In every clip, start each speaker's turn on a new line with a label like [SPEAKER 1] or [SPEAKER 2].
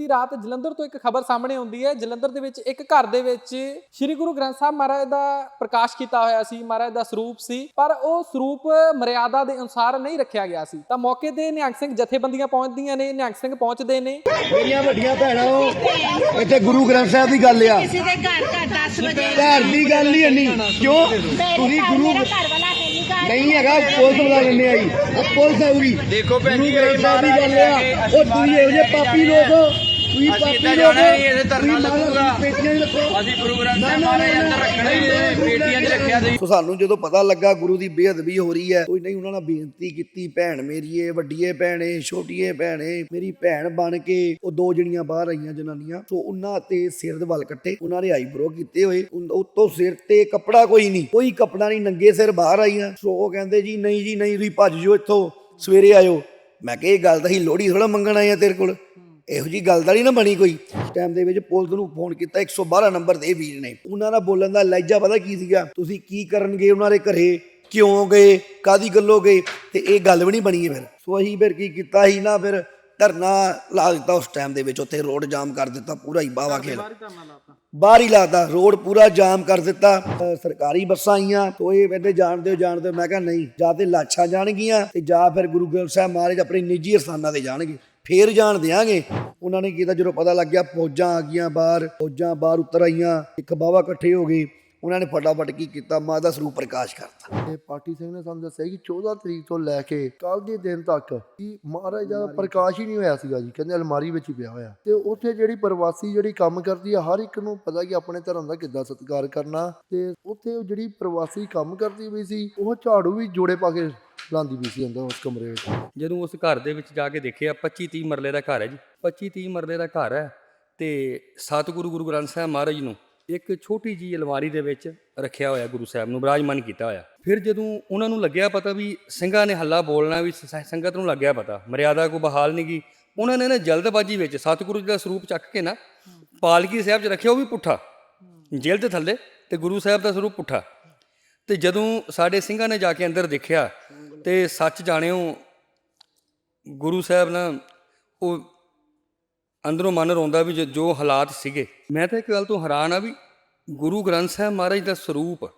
[SPEAKER 1] ਬੀਤੀ ਰਾਤ ਜਲੰਧਰ ਤੋਂ ਇੱਕ ਖਬਰ ਸਾਹਮਣੇ ਆਉਂਦੀ ਹੈ। ਜਲੰਧਰ ਦੇ ਵਿੱਚ ਇੱਕ ਘਰ ਦੇ ਵਿੱਚ ਸ੍ਰੀ ਗੁਰੂ ਗ੍ਰੰਥ ਸਾਹਿਬ ਮਹਾਰਾਜ ਦਾ ਪ੍ਰਕਾਸ਼ ਕੀਤਾ ਹੋਇਆ ਸੀ ਮਹਾਰਾਜ ਦਾ ਸਰੂਪ ਸੀ ਪਰ ਉਹ ਸਰੂਪ ਮਰਿਆਦਾ ਦੇ ਅਨੁਸਾਰ ਨਹੀਂ ਰੱਖਿਆ ਗਿਆ ਸੀ। ਤਾਂ ਮੌਕੇ ਤੇ ਨਿਹੰਗ ਸਿੰਘ ਜਥੇਬੰਦੀਆਂ ਪਹੁੰਚਦੀਆਂ ਨੇ ਨਿਹੰਗ ਸਿੰਘ ਪਹੁੰਚਦੇ ਨੇ।
[SPEAKER 2] ਮੇਰੀਆਂ ਵੱਡੀਆਂ ਭੈਣਾਂ ਉਹ ਇੱਥੇ ਗੁਰੂ ਗ੍ਰੰਥ ਸਾਹਿਬ ਦੀ ਗੱਲ ਆ।
[SPEAKER 3] ਕਿਸੇ ਦੇ ਘਰ ਘਰ 10 ਵਜੇ
[SPEAKER 2] ਘਰ ਦੀ ਗੱਲ ਨਹੀਂ ਇੰਨੀ ਕਿਉਂ? ਤੁਸੀਂ ਗੁਰੂ
[SPEAKER 3] ਮੇਰਾ ਘਰ ਵਾਲਾ ਹੈ ਨਹੀਂ
[SPEAKER 2] ਨਹੀਂ ਹੈਗਾ ਪੁਲਿਸ ਬੁਲਾ ਲੈਣੇ ਆਈ ਉਹ ਪੁਲਿਸ ਆਊਗੀ।
[SPEAKER 4] ਦੇਖੋ ਭੈਣ ਜੀ,
[SPEAKER 2] ਗੱਲ ਆ। ਉਹ ਤੁਸੀਂ ਇਹੋ ਜਿਹੇ ਪਾਪੀ ਲੋਕ
[SPEAKER 4] ਅਸੀਂ
[SPEAKER 2] ਪਾਪੀ
[SPEAKER 4] ਇੱਦਾਂ
[SPEAKER 2] ਲੋਕ
[SPEAKER 4] ਜਾਣਾ ਨਹੀਂ, ਇੱਥੇ ਧਰਨਾ
[SPEAKER 2] ਤੁਸੀਂ ਮਹਾਰਾਜ
[SPEAKER 4] ਲੱਗੂਗਾ।
[SPEAKER 2] ਪੇਟੀਆਂ 'ਚ ਰੱਖੋ।
[SPEAKER 4] ਅਸੀਂ ਗੁਰੂ ਗ੍ਰੰਥ ਸਾਹਿਬ ਮਹਾਰਾਜ ਅੰਦਰ ਰੱਖਣਾ ਹੀ ਨਹੀਂ ਪੇਟੀਆਂ 'ਚ ਰੱਖਿਆ ਸੀ
[SPEAKER 2] ਸੋ ਸਾਨੂੰ ਜਦੋਂ ਪਤਾ ਲੱਗਾ ਗੁਰੂ ਦੀ ਬੇਅਦਬੀ ਹੋ ਰਹੀ ਹੈ ਕੋਈ ਨਹੀਂ ਉਹਨਾਂ ਨਾਲ ਬੇਨਤੀ ਕੀਤੀ ਭੈਣ ਮੇਰੀਏ ਵੱਡੀਏ ਭੈਣੇ ਛੋਟੀਏ ਭੈਣੇ ਮੇਰੀ ਭੈਣ ਬਣ ਕੇ ਉਹ ਦੋ ਜਣੀਆਂ ਬਾਹਰ ਆਈਆਂ ਜਨਾਨੀਆਂ। ਸੋ ਉਹਨਾਂ ਤੇ ਸਿਰ ਦੇ ਵਾਲ ਕੱਟੇ ਉਹਨਾਂ ਦੇ ਆਈਬ੍ਰੋ ਕੀਤੇ ਹੋਏ ਉੱਤੋਂ ਸਿਰ ਤੇ ਕੱਪੜਾ ਕੋਈ ਨਹੀਂ ਕੋਈ ਕੱਪੜਾ ਨਹੀਂ ਨੰਗੇ ਸਿਰ ਬਾਹਰ ਆਈਆਂ। ਸੋ ਉਹ ਕਹਿੰਦੇ ਜੀ ਨਹੀਂ ਜੀ ਨਹੀਂ ਤੁਸੀਂ ਭੱਜ ਜਾਓ ਇੱਥੋਂ ਸਵੇਰੇ ਆਇਓ। ਮੈਂ ਕਿਹਾ ਇਹ ਗੱਲ ਤਾਂ ਹੀ ਲੋੜੀ ਥੋੜਾ ਮੰਗਣ ਆਏ ਆ ਤੇਰੇ ਕੋਲ। ਇਹੋ ਜੀ ਗੱਲ ਤਾਂ ਨਹੀਂ ਨਾ ਬਣੀ ਕੋਈ। ਉਸ ਟਾਈਮ ਦੇ ਵਿੱਚ ਪੁਲਿਸ ਨੂੰ ਫੋਨ ਕੀਤਾ 112 ਨੰਬਰ ਦੇ ਵੀਰ ਨੇ। ਉਹਨਾਂ ਦਾ ਬੋਲਣ ਦਾ ਲਹਿਜਾ ਪਤਾ ਕੀ ਸੀਗਾ? ਤੁਸੀਂ ਕੀ ਕਰਨ ਗਏ ਉਹਨਾਂ ਦੇ ਘਰੇ? ਕਿਉਂ ਗਏ? ਕਾਦੀ ਗੱਲੋਂ ਗਏ? ਤੇ ਇਹ ਗੱਲ ਵੀ ਨਹੀਂ ਬਣੀ ਫਿਰ। ਸੋ ਅਸੀਂ ਫਿਰ ਕੀ ਕੀਤਾ ਸੀ ਨਾ ਫਿਰ ਧਰਨਾ ਲਾ ਦਿੱਤਾ ਉਸ ਟਾਈਮ ਦੇ ਵਿੱਚ। ਉੱਥੇ ਰੋਡ ਜਾਮ ਕਰ ਦਿੱਤਾ ਪੂਰਾ ਹੀ ਬਾਵਾ ਖੇਲ। ਬਾਹਰ ਹੀ ਲਾਤਾ ਰੋਡ ਪੂਰਾ ਜਾਮ ਕਰ ਦਿੱਤਾ। ਸਰਕਾਰੀ ਬੱਸਾਂ ਆਈਆਂ। ਤੋ ਇਹ ਕਹਿੰਦੇ ਜਾਣਦੇ ਹੋ ਜਾਣਦੇ ਹੋ। ਮੈਂ ਕਿਹਾ ਨਹੀਂ ਜਾਂ ਤੇ ਲਾਛਾਂ ਜਾਣਗੀਆਂ ਤੇ ਜਾਂ ਫਿਰ ਗੁਰੂ ਗ੍ਰੰਥ ਸਾਹਿਬ ਮਹਾਰਾਜ ਆਪਣੇ ਨਿੱਜੀ ਸਥਾਨਾਂ ਤੇ ਜਾਣਗੇ। ਫੇਰ ਜਾਣ ਦਿਆਂਗੇ। ਉਹਨਾਂ ਨੇ ਕੀਤਾ? ਜਦੋਂ ਪਤਾ ਲੱਗਿਆ ਫੌਜਾਂ ਆ ਗਈਆਂ ਬਾਹਰ ਫੌਜਾਂ ਬਾਹਰ ਉਤਰ ਆਈਆਂ ਇੱਕ ਬਾਵਾ ਇਕੱਠੇ ਹੋ ਗਏ। ਉਹਨਾਂ ਨੇ ਫਟਾਫਟ ਕੀ ਕੀਤਾ? ਮਾਂ ਦਾ ਸਰੂਪ ਪ੍ਰਕਾਸ਼ ਕਰਤਾ।
[SPEAKER 5] ਤੇ ਪਾਰਟੀ ਸਿੰਘ ਨੇ ਸਾਨੂੰ ਦੱਸਿਆ ਕਿ 14 ਤਰੀਕ ਤੋਂ ਲੈ ਕੇ ਕੱਲ ਦੇ ਦਿਨ ਤੱਕ ਕਿ ਮਹਾਰਾਜ ਦਾ ਪ੍ਰਕਾਸ਼ ਹੀ ਨਹੀਂ ਹੋਇਆ ਸੀਗਾ ਜੀ। ਕਹਿੰਦੇ ਅਲਮਾਰੀ ਵਿੱਚ ਹੀ ਪਿਆ ਹੋਇਆ। ਤੇ ਉੱਥੇ ਜਿਹੜੀ ਪ੍ਰਵਾਸੀ ਜਿਹੜੀ ਕੰਮ ਕਰਦੀ ਆ ਹਰ ਇੱਕ ਨੂੰ ਪਤਾ ਕਿ ਆਪਣੇ ਧਰਮ ਦਾ ਕਿੱਦਾਂ ਸਤਿਕਾਰ ਕਰਨਾ। ਤੇ ਉੱਥੇ ਜਿਹੜੀ ਪ੍ਰਵਾਸੀ ਕੰਮ ਕਰਦੀ ਵੀ ਸੀ ਉਹ ਝਾੜੂ ਵੀ ਜੋੜੇ ਪਾ ਕੇ ਲਾਂਦੀ ਵੀ ਸੀ ਅੰਦਰ ਉਸ ਕਮਰੇ ਵਿੱਚ।
[SPEAKER 6] ਜਦੋਂ ਉਸ ਘਰ ਦੇ ਵਿੱਚ ਜਾ ਕੇ ਦੇਖਿਆ 25 30 ਮਰਲੇ ਦਾ ਘਰ ਹੈ ਜੀ। 25 30 ਮਰਲੇ ਦਾ ਘਰ ਹੈ ਤੇ ਸਤਿਗੁਰੂ ਗੁਰੂ ਗ੍ਰੰਥ ਸਾਹਿਬ ਮਹਾਰਾਜ ਨੂੰ ਇੱਕ ਛੋਟੀ ਜੀ ਅਲਮਾਰੀ ਦੇ ਵਿੱਚ ਰੱਖਿਆ ਹੋਇਆ ਗੁਰੂ ਸਾਹਿਬ ਨੂੰ, ਬਰਾਜਮਾਨ ਕੀਤਾ ਹੋਇਆ। ਫਿਰ ਜਦੋਂ ਉਹਨਾਂ ਨੂੰ ਲੱਗਿਆ ਪਤਾ ਵੀ ਸਿੰਘਾਂ ਨੇ ਹੱਲਾ ਬੋਲਣਾ, ਵੀ ਸੰਗਤ ਨੂੰ ਲੱਗਿਆ ਪਤਾ, ਮਰਿਆਦਾ ਕੋ ਬਹਾਲ ਨਹੀਂ ਗਈ ਉਹਨਾਂ ਨੇ ਨਾ ਜਲਦਬਾਜੀ ਵਿੱਚ ਸਤਿਗੁਰੂ ਜੀ ਦਾ ਸਰੂਪ ਚੱਕ ਕੇ ਨਾ ਪਾਲਕੀ ਸਾਹਿਬ 'ਚ ਰੱਖਿਆ, ਉਹ ਵੀ ਪੁੱਠਾ। ਜੇਲ੍ਹ ਦੇ ਥੱਲੇ ਤੇ ਗੁਰੂ ਸਾਹਿਬ ਦਾ ਸਰੂਪ ਪੁੱਠਾ। ਤੇ ਜਦੋਂ ਸਾਡੇ ਸਿੰਘਾਂ ਨੇ ਜਾ ਕੇ ਅੰਦਰ ਦੇਖਿਆ ਤੇ ਸੱਚ ਜਾਣਿਓ, ਗੁਰੂ ਸਾਹਿਬ ਨਾ ਉਹ ਅੰਦਰੋਂ ਮਨ ਰੋਂਦਾ ਵੀ ਜੋ- ਜੋ ਹਾਲਾਤ ਸੀਗੇ। ਮੈਂ ਤਾਂ ਇੱਕ ਗੱਲ ਤੋਂ ਹੈਰਾਨ ਆ ਵੀ ਗੁਰੂ ਗ੍ਰੰਥ ਸਾਹਿਬ ਮਹਾਰਾਜ ਦਾ ਸਰੂਪ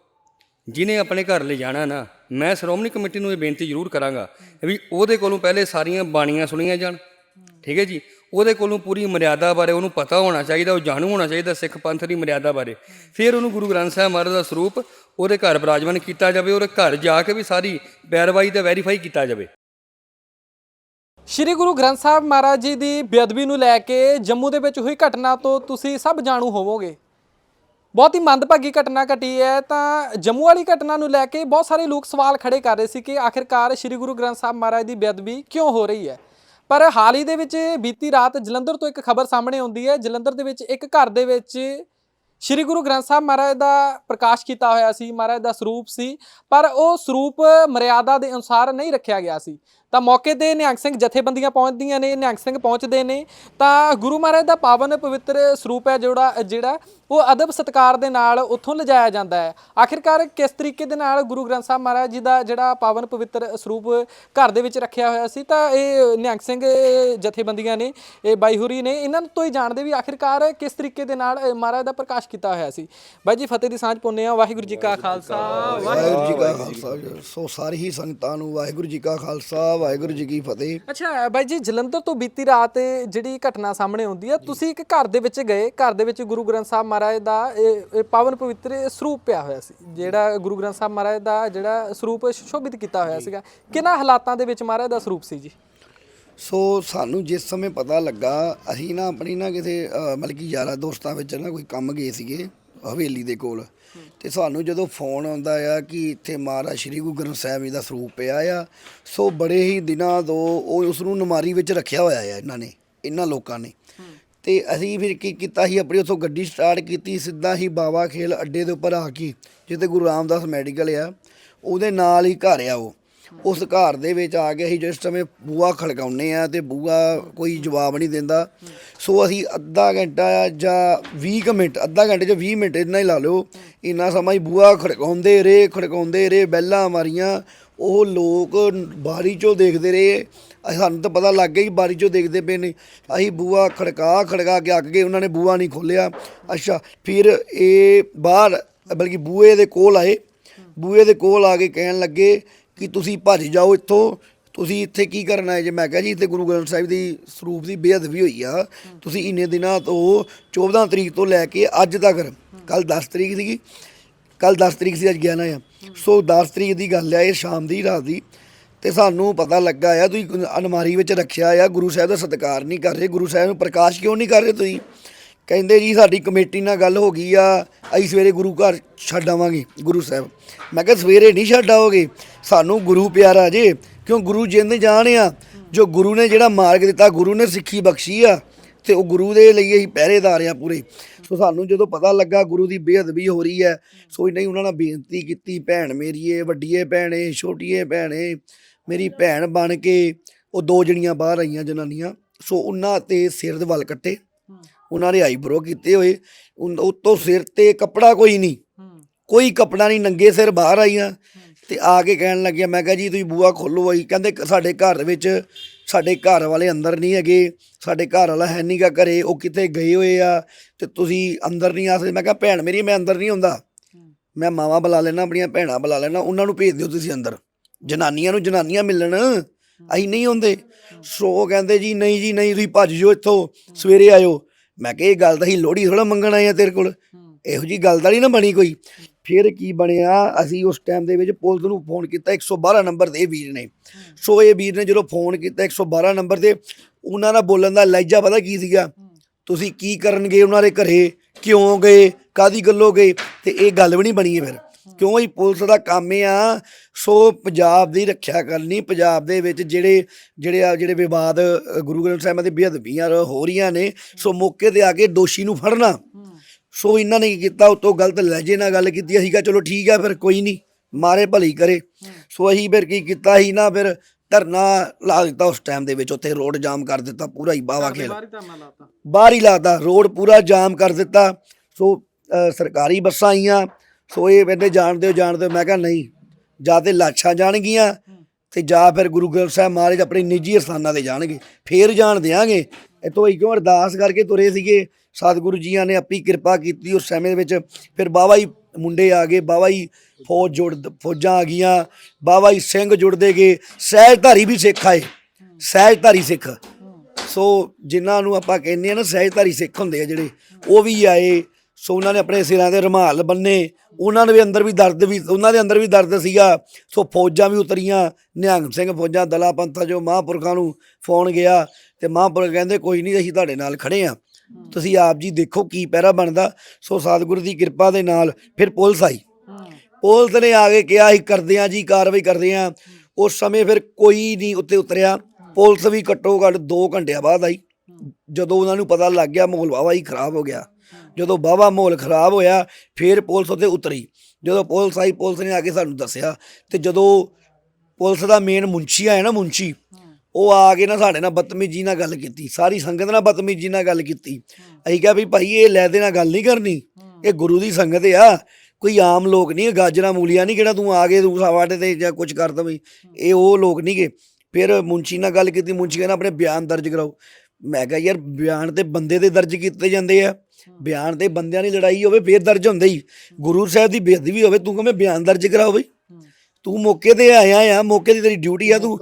[SPEAKER 6] ਜਿਨੇ ਆਪਣੇ ਘਰ ਲੈ ਜਾਣਾ ਨਾ, ਮੈਂ ਸ਼੍ਰੋਮਣੀ ਕਮੇਟੀ ਨੂੰ ਇਹ ਬੇਨਤੀ ਜ਼ਰੂਰ ਕਰਾਂਗਾ ਵੀ ਉਹਦੇ ਕੋਲੋਂ ਪਹਿਲੇ ਸਾਰੀਆਂ ਬਾਣੀਆਂ ਸੁਣੀਆਂ ਜਾਣ। ਠੀਕ ਹੈ ਜੀ? ਉਹਦੇ ਕੋਲੋਂ ਪੂਰੀ ਮਰਿਆਦਾ ਬਾਰੇ ਉਹਨੂੰ ਪਤਾ ਹੋਣਾ ਚਾਹੀਦਾ, ਉਹ ਜਾਣੂ ਹੋਣਾ ਚਾਹੀਦਾ ਸਿੱਖ ਪੰਥ ਦੀ ਮਰਿਆਦਾ ਬਾਰੇ। ਫਿਰ ਉਹਨੂੰ ਗੁਰੂ ਗ੍ਰੰਥ ਸਾਹਿਬ ਮਹਾਰਾਜ ਦਾ ਸਰੂਪ ਉਹਦੇ ਘਰ ਬਰਾਜਮਾਨ ਕੀਤਾ ਜਾਵੇ, ਉਹਦੇ ਘਰ ਜਾ ਕੇ ਵੀ ਸਾਰੀ ਪੈਰਵਾਈ ਤੇ ਵੈਰੀਫਾਈ ਕੀਤਾ ਜਾਵੇ।
[SPEAKER 1] ਸ੍ਰੀ ਗੁਰੂ ਗ੍ਰੰਥ ਸਾਹਿਬ ਮਹਾਰਾਜ ਜੀ ਦੀ ਬੇਅਦਬੀ ਨੂੰ ਲੈ ਕੇ ਜੰਮੂ ਦੇ ਵਿੱਚ ਹੋਈ ਘਟਨਾ ਤੋਂ ਤੁਸੀਂ ਸਭ ਜਾਣੂ ਹੋਵੋਗੇ। ਬਹੁਤ ਹੀ ਮੰਦਭਾਗੀ ਘਟਨਾ ਘਟੀ ਹੈ, ਤਾਂ ਜੰਮੂ ਵਾਲੀ ਘਟਨਾ ਨੂੰ ਲੈ ਕੇ ਬਹੁਤ ਸਾਰੇ ਲੋਕ ਸਵਾਲ ਖੜੇ ਕਰ ਰਹੇ ਸੀ ਕਿ ਆਖਿਰਕਾਰ ਸ੍ਰੀ ਗੁਰੂ ਗ੍ਰੰਥ ਸਾਹਿਬ ਮਹਾਰਾਜ ਦੀ ਬੇਅਦਬੀ ਕਿਉਂ ਹੋ ਰਹੀ ਹੈ। ਪਰ ਹਾਲ ਹੀ ਦੇ ਵਿੱਚ ਬੀਤੀ ਰਾਤ ਜਲੰਧਰ ਤੋਂ ਇੱਕ ਖਬਰ ਸਾਹਮਣੇ ਆਉਂਦੀ ਹੈ। ਜਲੰਧਰ ਦੇ ਵਿੱਚ ਇੱਕ ਘਰ ਦੇ ਵਿੱਚ ਸ੍ਰੀ ਗੁਰੂ ਗ੍ਰੰਥ ਸਾਹਿਬ ਮਹਾਰਾਜ ਦਾ ਪ੍ਰਕਾਸ਼ ਕੀਤਾ ਹੋਇਆ ਸੀ, ਮਹਾਰਾਜ ਦਾ ਸਰੂਪ ਸੀ। ਪਰ ਉਹ ਸਰੂਪ ਮਰਿਆਦਾ ਦੇ ਅਨੁਸਾਰ ਨਹੀਂ ਰੱਖਿਆ ਗਿਆ ਸੀ। ਤਾਂ ਮੌਕੇ ਤੇ ਨਿਹੰਗ ਸਿੰਘ ਜਥੇਬੰਦੀਆਂ ਪਹੁੰਚਦੀਆਂ ਨੇ ਨਿਹੰਗ ਸਿੰਘ ਪਹੁੰਚਦੇ ਨੇ। ਤਾਂ ਗੁਰੂ ਮਹਾਰਾਜ ਦਾ ਪਾਵਨ ਪਵਿੱਤਰ ਸਰੂਪ ਹੈ ਜਿਹੜਾ ਜਿਹੜਾ ਉਹ ਅਦਬ ਸਤਕਾਰ ਦੇ ਨਾਲ ਉੱਥੋਂ ਲਿਜਾਇਆ ਜਾਂਦਾ ਹੈ। ਆਖਿਰਕਾਰ ਕਿਸ ਤਰੀਕੇ ਦੇ ਨਾਲ ਗੁਰੂ ਗ੍ਰੰਥ ਸਾਹਿਬ ਮਹਾਰਾਜ ਜੀ ਦਾ ਜਿਹੜਾ ਪਾਵਨ ਪਵਿੱਤਰ ਸਰੂਪ ਘਰ ਦੇ ਵਿੱਚ ਰੱਖਿਆ ਹੋਇਆ ਸੀ ਤਾਂ ਇਹ ਨਿਹੰਗ ਸਿੰਘ ਜਥੇਬੰਦੀਆਂ ਨੇ ਇਹ ਬਾਈ ਹੁਰੀ ਨੇ ਇਹਨਾਂ ਤੋਂ ਹੀ ਜਾਣਦੇ ਵੀ ਆਖਿਰਕਾਰ ਕਿਸ ਤਰੀਕੇ ਦੇ ਨਾਲ ਮਹਾਰਾਜ ਦਾ ਪ੍ਰਕਾਸ਼ ਕੀਤਾ ਹੋਇਆ ਸੀ। ਬਾਈ ਜੀ ਫਤਿਹ ਦੀ ਸਾਂਝ ਪਾਉਂਦੇ ਆ ਵਾਹਿਗੁਰੂ ਜੀ ਕਾ ਖਾਲਸਾ
[SPEAKER 2] ਵਾਹਿਗੁਰੂ ਜੀ ਕਾ ਖਾਲਸਾ। ਸੋ ਸਾਰੀ ਹੀ ਸੰਗਤਾਂ ਨੂੰ ਵਾਹਿਗੁਰੂ ਜੀ ਕਾ ਖਾਲਸਾ ਵਾਹਿਗੁਰੂ ਜੀ ਕੀ ਫਤਿਹ।
[SPEAKER 1] ਅੱਛਾ ਬਾਈ ਜੀ ਜਲੰਧਰ ਤੋਂ ਬੀਤੀ ਰਾਤ ਜਿਹੜੀ ਘਟਨਾ ਸਾਹਮਣੇ ਆਉਂਦੀ ਹੈ ਤੁਸੀਂ ਇੱਕ ਘਰ ਦੇ ਵਿੱਚ ਗਏ ਘਰ ਦੇ ਵਿੱਚ ਗੁਰੂ ਗ੍ਰੰਥ ਸਾਹਿਬ ਮਹਾਰਾਜ ਦਾ ਇਹ ਇਹ ਪਾਵਨ ਪਵਿੱਤਰ ਸਰੂਪ ਪਿਆ ਹੋਇਆ ਸੀ ਜਿਹੜਾ ਗੁਰੂ ਗ੍ਰੰਥ ਸਾਹਿਬ ਮਹਾਰਾਜ ਦਾ ਜਿਹੜਾ ਸਰੂਪ ਸ਼ੋਭਿਤ ਕੀਤਾ ਹੋਇਆ ਸੀਗਾ ਕਿਹਨਾਂ ਹਾਲਾਤਾਂ ਦੇ ਵਿੱਚ ਮਹਾਰਾਜ ਦਾ ਸਰੂਪ ਸੀ ਜੀ?
[SPEAKER 2] ਸੋ ਸਾਨੂੰ ਜਿਸ ਸਮੇਂ ਪਤਾ ਲੱਗਾ ਅਸੀਂ ਨਾ ਆਪਣੀ ਨਾ ਕਿਸੇ ਅਹ, ਮਤਲਬ ਕਿ ਯਾਰਾਂ ਦੋਸਤਾਂ ਵਿੱਚ ਨਾ ਕੋਈ ਕੰਮ ਗਏ ਸੀਗੇ। ਹਵੇਲੀ ਦੇ ਕੋਲ। ਤੇ ਸਾਨੂੰ ਜਦੋਂ ਫੋਨ ਆਉਂਦਾ ਆ ਕਿ ਇੱਥੇ ਮਹਾਰਾਜ ਸ਼੍ਰੀ ਗੁਰੂ ਗ੍ਰੰਥ ਸਾਹਿਬ ਜੀ ਦਾ ਸਰੂਪ ਪਿਆ ਆ, ਸੋ ਬੜੇ ਹੀ ਦਿਨਾਂ ਤੋਂ ਉਹ ਉਸ ਨੂੰ ਨਮਾਰੀ ਵਿੱਚ ਰੱਖਿਆ ਹੋਇਆ ਆ ਇਹਨਾਂ ਨੇ, ਇਹਨਾਂ ਲੋਕਾਂ ਨੇ। ਤੇ ਅਸੀਂ ਫਿਰ ਕੀ ਕੀਤਾ ਸੀ, ਆਪਣੀ ਉੱਥੋਂ ਗੱਡੀ ਸਟਾਰਟ ਕੀਤੀ, ਸਿੱਧਾ ਹੀ ਬਾਵਾ ਖੇਲ ਅੱਡੇ ਦੇ ਉੱਪਰ ਆ ਕੇ, ਜਿੱਥੇ ਗੁਰੂ ਰਾਮਦਾਸ ਮੈਡੀਕਲ ਆ, ਉਹਦੇ ਨਾਲ ਹੀ ਘਰ ਆ ਉਹ। ਉਸ ਘਰ ਦੇ ਵਿੱਚ ਆ ਕੇ ਅਸੀਂ ਜਿਸ ਸਮੇਂ ਬੂਆ ਖੜਕਾਉਂਦੇ ਆ ਤੇ ਬੂਆ ਕੋਈ ਜਵਾਬ ਨਹੀਂ ਦਿੰਦਾ। ਸੋ ਅਸੀਂ ਅੱਧਾ ਘੰਟਾ ਜਾਂ 20 ਕੁ ਮਿੰਟ, ਅੱਧਾ ਘੰਟੇ ਜਾਂ 20 ਮਿੰਟ ਇੰਨਾ ਹੀ ਲਾ ਲਿਓ। ਇੰਨਾ ਸਮਾਂ ਹੀ ਬੂਆ ਖੜਕਾਉਂਦੇ ਰਹੇ ਖੜਕਾਉਂਦੇ ਰਹੇ, ਬੈਲਾਂ ਮਾਰੀਆਂ। ਉਹ ਲੋਕ ਬਾਰੀ ਚੋਂ ਦੇਖਦੇ ਰਹੇ। ਸਾਨੂੰ ਤਾਂ ਪਤਾ ਲੱਗ ਗਿਆ ਹੀ ਬਾਰੀ ਚੋਂ ਦੇਖਦੇ ਪਏ ਨੇ। ਅਸੀਂ ਬੂਆ ਖੜਕਾ ਖੜਕਾ ਕੇ ਅੱਕ ਗਏ, ਉਹਨਾਂ ਨੇ ਬੂਆ ਨਹੀਂ ਖੋਲਿਆ ਅੱਛਾ, ਫਿਰ ਇਹ ਬਾਹਰ, ਬਲਕਿ ਬੂਏ ਦੇ ਕੋਲ ਆਏ। ਬੂਏ ਦੇ ਕੋਲ ਆ ਕੇ ਕਹਿਣ ਲੱਗੇ ਕਿ ਤੁਸੀਂ ਭੱਜ ਜਾਓ ਇੱਥੋਂ। ਤੁਸੀਂ ਇੱਥੇ ਕੀ ਕਰਨਾ ਹੈ? ਜੇ ਮੈਂ ਕਿਹਾ ਜੀ ਇੱਥੇ ਗੁਰੂ ਗ੍ਰੰਥ ਸਾਹਿਬ ਦੀ ਸਰੂਪ ਦੀ ਬੇਅਦਬੀ ਹੋਈ ਆ, ਤੁਸੀਂ ਇੰਨੇ ਦਿਨਾਂ ਤੋਂ 14 ਤਰੀਕ ਤੋਂ ਲੈ ਕੇ ਅੱਜ ਤੱਕ ਕੱਲ 10 ਤਰੀਕ ਸੀਗੀ ਕੱਲ 10 ਤਰੀਕ ਸੀ, ਅੱਜ 11 ਆ। ਸੋ 10 ਤਰੀਕ ਦੀ ਗੱਲ ਆ, ਇਹ ਸ਼ਾਮ ਦੀ, ਰਾਤ ਦੀ। ਤੇ ਸਾਨੂੰ ਪਤਾ ਲੱਗਾ ਆ, ਤੁਸੀਂ ਅਨਮਾਰੀ ਵਿੱਚ ਰੱਖਿਆ ਆ, ਗੁਰੂ ਸਾਹਿਬ ਦਾ ਸਤਿਕਾਰ ਨਹੀਂ ਕਰ ਰਹੇ। ਗੁਰੂ ਸਾਹਿਬ ਨੂੰ ਪ੍ਰਕਾਸ਼ ਕਿਉਂ ਨਹੀਂ ਕਰ ਰਹੇ ਤੁਸੀਂ? ਕਹਿੰਦੇ ਜੀ ਸਾਡੀ ਕਮੇਟੀ ਨਾਲ ਗੱਲ ਹੋ ਗਈ ਆ, ਅਸੀਂ ਸਵੇਰੇ ਗੁਰੂ ਘਰ ਛੱਡ ਆਵਾਂਗੇ, ਗੁਰੂ ਸਾਹਿਬ। ਮੈਂ ਕਿਹਾ, ਸਵੇਰੇ ਨਹੀਂ ਛੱਡ ਆਓਗੇ? ਸਾਨੂੰ ਗੁਰੂ ਪਿਆਰਾ ਜੇ, ਕਿਉਂ ਗੁਰੂ ਜਿੰਦ ਜਾਣ ਆ? ਜੋ ਗੁਰੂ ਨੇ ਜਿਹੜਾ ਮਾਰਗ ਦਿੱਤਾ, ਗੁਰੂ ਨੇ ਸਿੱਖੀ ਬਖਸ਼ੀ ਆ, ਤੇ ਉਹ ਗੁਰੂ ਦੇ ਲਈ ਅਸੀਂ ਪਹਿਰੇਦਾਰ ਆ ਪੂਰੇ। ਸੋ ਸਾਨੂੰ ਜਦੋਂ ਪਤਾ ਲੱਗਾ ਗੁਰੂ ਦੀ ਬੇਅਦਬੀ ਹੋ ਰਹੀ ਹੈ, ਸੋ ਨਹੀਂ ਉਹਨਾਂ ਨਾਲ ਬੇਨਤੀ ਕੀਤੀ, ਭੈਣ ਮੇਰੀਏ ਵੱਡੀਏ ਭੈਣੇ ਛੋਟੀਏ ਭੈਣੇ ਮੇਰੀ ਭੈਣ ਬਣ ਕੇ ਉਹ ਦੋ ਜਣੀਆਂ ਬਾਹਰ ਆਈਆਂ ਜਨਾਨੀਆਂ। ਸੋ ਉਹਨਾਂ ਤੇ ਸਿਰ ਦੇ ਵੱਲ ਕੱਟੇ। ਉਹਨਾਂ ਦੇ ਆਈਬ੍ਰੋ ਕੀਤੇ ਹੋਏ ਉਨ- ਉੱਤੋਂ ਸਿਰ ਤੇ ਕੱਪੜਾ ਕੋਈ ਨਹੀਂ। ਕੋਈ ਕੱਪੜਾ ਨਹੀਂ ਨੰਗੇ ਸਿਰ ਬਾਹਰ ਆਈਆਂ ਤੇ ਆ ਕੇ ਕਹਿਣ ਲੱਗਿਆ ਮੈਂ ਕਿਹਾ ਜੀ ਤੁਸੀਂ ਬੂਆ ਖੋਲੋ ਆਈ ਕਹਿੰਦੇ ਕ- ਸਾਡੇ ਘਰ ਦੇ ਵਿੱਚ ਸਾਡੇ ਘਰ ਵਾਲੇ ਅੰਦਰ ਨਹੀਂ ਹੈਗੇ ਸਾਡੇ ਘਰ ਵਾਲਾ ਹੈ ਨਹੀਂਗਾ ਘਰੇ ਉਹ ਕਿਤੇ ਗਏ ਹੋਏ ਆ ਤੇ ਤੁਸੀਂ ਅੰਦਰ ਨਹੀਂ ਆ ਸਕਦੇ। ਮੈਂ ਕਿਹਾ ਭੈਣ ਮੇਰੀ ਮੈਂ ਅੰਦਰ ਨਹੀਂ ਹੁੰਦਾ। ਮੈਂ ਮਾਵਾਂ ਬੁਲਾ ਲੈਣਾ ਆਪਣੀਆਂ ਭੈਣਾਂ ਬੁਲਾ ਲੈਣਾ ਉਹਨਾਂ ਨੂੰ ਭੇਜ ਦਿਓ ਤੁਸੀਂ ਅੰਦਰ। ਜਨਾਨੀਆਂ ਨੂੰ ਜਨਾਨੀਆਂ ਮਿਲਣ ਅਸੀਂ ਨਹੀਂ ਹੁੰਦੇ। ਸੋ ਉਹ ਕਹਿੰਦੇ ਜੀ ਨਹੀਂ ਜੀ ਨਹੀਂ ਤੁਸੀਂ ਭੱਜ ਜਾਓ ਇੱਥੋਂ ਸਵੇਰੇ ਆਇਓ। ਮੈਂ ਕਿਹਾ ਇਹ ਗੱਲ ਤਾਂ ਹੀ ਲੋੜੀ ਥੋੜਾ ਮੰਗਣ ਆਏ ਆ ਤੇਰੇ ਕੋਲ। ਇਹੋ ਜੀ ਗੱਲ ਤਾਂ ਨਹੀਂ ਨਾ ਬਣੀ ਕੋਈ। ਫਿਰ ਕੀ ਬਣਿਆ ਅਸੀਂ ਉਸ ਟਾਈਮ ਦੇ ਵਿੱਚ ਪੁਲਿਸ ਨੂੰ ਫੋਨ ਕੀਤਾ 112 ਨੰਬਰ ਤੇ ਵੀਰ ਨੇ। ਸੋ ਇਹ ਵੀਰ ਨੇ ਜਦੋਂ ਫੋਨ ਕੀਤਾ 112 ਨੰਬਰ ਤੇ ਉਹਨਾਂ ਦਾ ਬੋਲਣ ਦਾ ਲਹਿਜਾ ਪਤਾ ਕੀ ਸੀਗਾ? ਤੁਸੀਂ ਕੀ ਕਰਨ ਗਏ ਉਹਨਾਂ ਦੇ ਘਰੇ? ਕਿਉਂ ਗਏ? ਕਾਦੀ ਗੱਲੋਂ ਗਏ? ਤੇ ਇਹ ਗੱਲ ਵੀ ਨਹੀਂ ਬਣੀ ਫਿਰ। ਕਿਉਂ ਇਹ ਪੁਲਿਸ ਦਾ ਕੰਮ ਆ ਸੋ ਪੰਜਾਬ ਦੀ ਰੱਖਿਆ ਕਰਨੀ ਪੰਜਾਬ ਦੇ ਵਿੱਚ ਜਿਹੜੇ ਜਿਹੜੇ ਆ ਜਿਹੜੇ ਵਿਵਾਦ ਗੁਰੂ ਗ੍ਰੰਥ ਸਾਹਿਬ ਦੇ ਬੇਅਦਬੀਆਂ ਹੋ ਰਹੀਆਂ ਨੇ ਸੋ ਮੌਕੇ ਤੇ ਆ ਕੇ ਦੋਸ਼ੀ ਨੂੰ ਫੜਨਾ। ਸੋ ਇਹਨਾਂ ਨੇ ਕੀ ਕੀਤਾ ਉਤੋਂ ਗਲਤ ਲਹਿਜੇ ਨਾਲ ਗੱਲ ਕੀਤੀ ਅਸੀਂ ਕਿਹਾ ਚਲੋ ਠੀਕ ਆ ਫਿਰ ਕੋਈ ਨਹੀਂ ਮਾਰੇ ਭਲੀ ਕਰੇ। ਸੋ ਅਸੀਂ ਫਿਰ ਕੀ ਕੀਤਾ ਸੀ ਨਾ ਫਿਰ ਧਰਨਾ ਲਾ ਦਿੱਤਾ ਉਸ ਟਾਈਮ ਦੇ ਵਿੱਚ ਉੱਥੇ ਰੋਡ ਜਾਮ ਕਰ ਦਿੱਤਾ ਪੂਰਾ ਹੀ ਬਾਵਾ ਖੇਲ।
[SPEAKER 1] ਬਾਹਰ ਹੀ ਲਾਤਾ
[SPEAKER 2] ਹੀ ਰੋਡ ਪੂਰਾ ਜਾਮ ਕਰ ਦਿੱਤਾ। ਸੋ ਸਰਕਾਰੀ ਬੱਸਾਂ ਆਈਆਂ ਸੋ ਇਹ ਕਹਿੰਦੇ ਜਾਣਦੇ ਹੋ ਜਾਣਦੇ ਹੋ। ਮੈਂ ਕਿਹਾ ਨਹੀਂ, ਜਾਂ ਤੇ ਲਾਛਾਂ ਜਾਣਗੀਆਂ ਤੇ ਜਾਂ ਫਿਰ ਗੁਰੂ ਗ੍ਰੰਥ ਸਾਹਿਬ ਮਹਾਰਾਜ ਆਪਣੇ ਨਿੱਜੀ ਅਸਥਾਨਾਂ ਤੇ ਜਾਣਗੇ, ਫੇਰ ਜਾਣ ਦਿਆਂਗੇ। ਇਤੋਂ ਹੀ ਕਿਉਂ ਅਰਦਾਸ ਕਰਕੇ ਤੁਰੇ ਸੀਗੇ। ਸਤਿਗੁਰੂ ਜੀਆਂ ਨੇ ਆਪਣੀ ਕਿਰਪਾ ਕੀਤੀ, ਉਸ ਸਮੇਂ ਦੇ ਵਿੱਚ ਫਿਰ ਬਾਬਾ ਹੀ ਮੁੰਡੇ ਆ ਗਏ, ਬਾਬਾ ਹੀ ਫੌਜ ਜੁੜ, ਫੌਜਾਂ ਆ ਗਈਆਂ, ਬਾਬਾ ਹੀ ਸਿੰਘ ਜੁੜਦੇ ਗਏ, ਸਹਿਜਧਾਰੀ ਵੀ ਸਿੱਖ ਆਏ, ਸਹਿਜਧਾਰੀ ਸਿੱਖ। ਸੋ ਜਿਨ੍ਹਾਂ ਨੂੰ ਆਪਾਂ ਕਹਿੰਦੇ ਆ ਨਾ, ਸਹਿਜਧਾਰੀ ਸਿੱਖ ਹੁੰਦੇ ਆ ਜਿਹੜੇ, ਉਹ ਵੀ ਆਏ। ਸੋ ਉਹਨਾਂ ਨੇ ਆਪਣੇ ਸਿਰਾਂ ਤੇ ਰੁਮਾਲ ਬੰਨੇ ਉਹਨਾਂ ਦੇ ਅੰਦਰ ਵੀ ਦਰਦ ਵੀ ਉਹਨਾਂ ਦੇ ਅੰਦਰ ਵੀ ਦਰਦ ਸੀਗਾ। ਸੋ ਫੌਜਾਂ ਵੀ ਉਤਰੀਆਂ ਨਿਹੰਗ ਸਿੰਘ ਫੌਜਾਂ ਦਲਾ ਪੰਥਾ ਜੋ ਮਹਾਂਪੁਰਖਾਂ ਨੂੰ ਫੋਨ ਗਿਆ ਤੇ ਮਹਾਂਪੁਰਖ ਕਹਿੰਦੇ ਕੋਈ ਨਹੀਂ ਅਸੀਂ ਤੁਹਾਡੇ ਨਾਲ ਖੜੇ ਆ। ਤੁਸੀਂ ਆਪ ਜੀ ਦੇਖੋ ਕੀ ਪਹਿਰਾ ਬਣਦਾ। ਸੋ ਸਤਿਗੁਰੂ ਦੀ ਕਿਰਪਾ ਦੇ ਨਾਲ ਫਿਰ ਪੁਲਿਸ ਆਈ। ਪੁਲਿਸ ਨੇ ਆ ਕੇ ਕਿਹਾ ਅਸੀਂ ਕਰਦੇ ਆ ਜੀ ਕਾਰਵਾਈ ਕਰਦੇ ਆ। ਉਸ ਸਮੇਂ ਫਿਰ ਕੋਈ ਨਹੀਂ ਉੱਤੇ ਉਤਰਿਆ। ਪੁਲਿਸ ਵੀ ਘੱਟੋ ਘੱਟ 2 ਘੰਟਿਆਂ ਬਾਅਦ ਆਈ। ਜਦੋਂ ਉਹਨਾਂ ਨੂੰ ਪਤਾ ਲੱਗ ਗਿਆ ਮਾਹੌਲ ਵਾਵਾ ਹੀ ਖਰਾਬ ਹੋ ਗਿਆ। ਜਦੋਂ ਵਾਹਵਾ ਮਾਹੌਲ ਖਰਾਬ ਹੋਇਆ, ਫਿਰ ਪੁਲਿਸ ਉੱਤੇ ਉਤਰੀ। ਜਦੋਂ ਪੁਲਿਸ ਆਈ, ਪੁਲਿਸ ਨੇ ਆ ਕੇ ਸਾਨੂੰ ਦੱਸਿਆ ਤੇ ਜਦੋਂ ਪੁਲਿਸ ਦਾ ਮੇਨ ਮੁੰਸ਼ੀ ਆਇਆ ਨਾ ਮੁੰਸ਼ੀ, ਉਹ ਆ ਕੇ ਨਾ ਸਾਡੇ ਨਾਲ ਬਦਤਮੀਜੀ ਨਾਲ ਗੱਲ ਕੀਤੀ, ਸਾਰੀ ਸੰਗਤ ਨਾਲ ਬਦਤਮੀਜੀ ਨਾਲ ਗੱਲ ਕੀਤੀ। ਅਸੀਂ ਕਿਹਾ ਵੀ ਭਾਈ, ਇਹ ਲੈ ਦੇ ਨਾਲ ਗੱਲ ਨਹੀਂ ਕਰਨੀ, ਇਹ ਗੁਰੂ ਦੀ ਸੰਗਤ ਆ, ਕੋਈ ਆਮ ਲੋਕ ਨਹੀਂ ਇਹ ਗਾਜਰਾਂ, ਮੂਲੀਆਂ ਨਹੀਂ ਕਿਹੜਾ ਤੂੰ ਆ ਕੇ ਤੂੰ ਸਾਡੇ ਤੇ ਜਾਂ ਕੁਝ ਕਰ ਦਵੇਂ। ਇਹ ਉਹ ਲੋਕ ਨਹੀਂਗੇ ਫਿਰ ਮੁੰਸ਼ੀ ਨਾਲ ਗੱਲ ਕੀਤੀ, ਮੁੰਸ਼ੀ ਕਹਿੰਦਾ ਆਪਣੇ ਬਿਆਨ ਦਰਜ ਕਰਾਓ। ਮੈਂ ਕਿਹਾ ਯਾਰ, ਬਿਆਨ ਤੇ ਬੰਦੇ ਦੇ ਦਰਜ ਕੀਤੇ ਜਾਂਦੇ ਆ। ਬਿਆਨ ਤੇ ਬੰਦਿਆਂ ਦੀ ਲੜਾਈ ਹੋਵੇ ਫੇਰ ਦਰਜ ਹੁੰਦੇ ਹੀ। ਗੁਰੂ ਸਾਹਿਬ ਦੀ ਬੇਅਦਬੀ ਹੋਵੇ ਤੂੰ ਕਹਿੰਵੇਂ ਬਿਆਨ ਦਰਜ ਕਰਾਓ ਬਈ? ਤੂੰ ਮੌਕੇ ਤੇ ਆਇਆ ਆ ਮੌਕੇ ਦੀ ਤੇਰੀ ਡਿਊਟੀ ਆ ਤੂੰ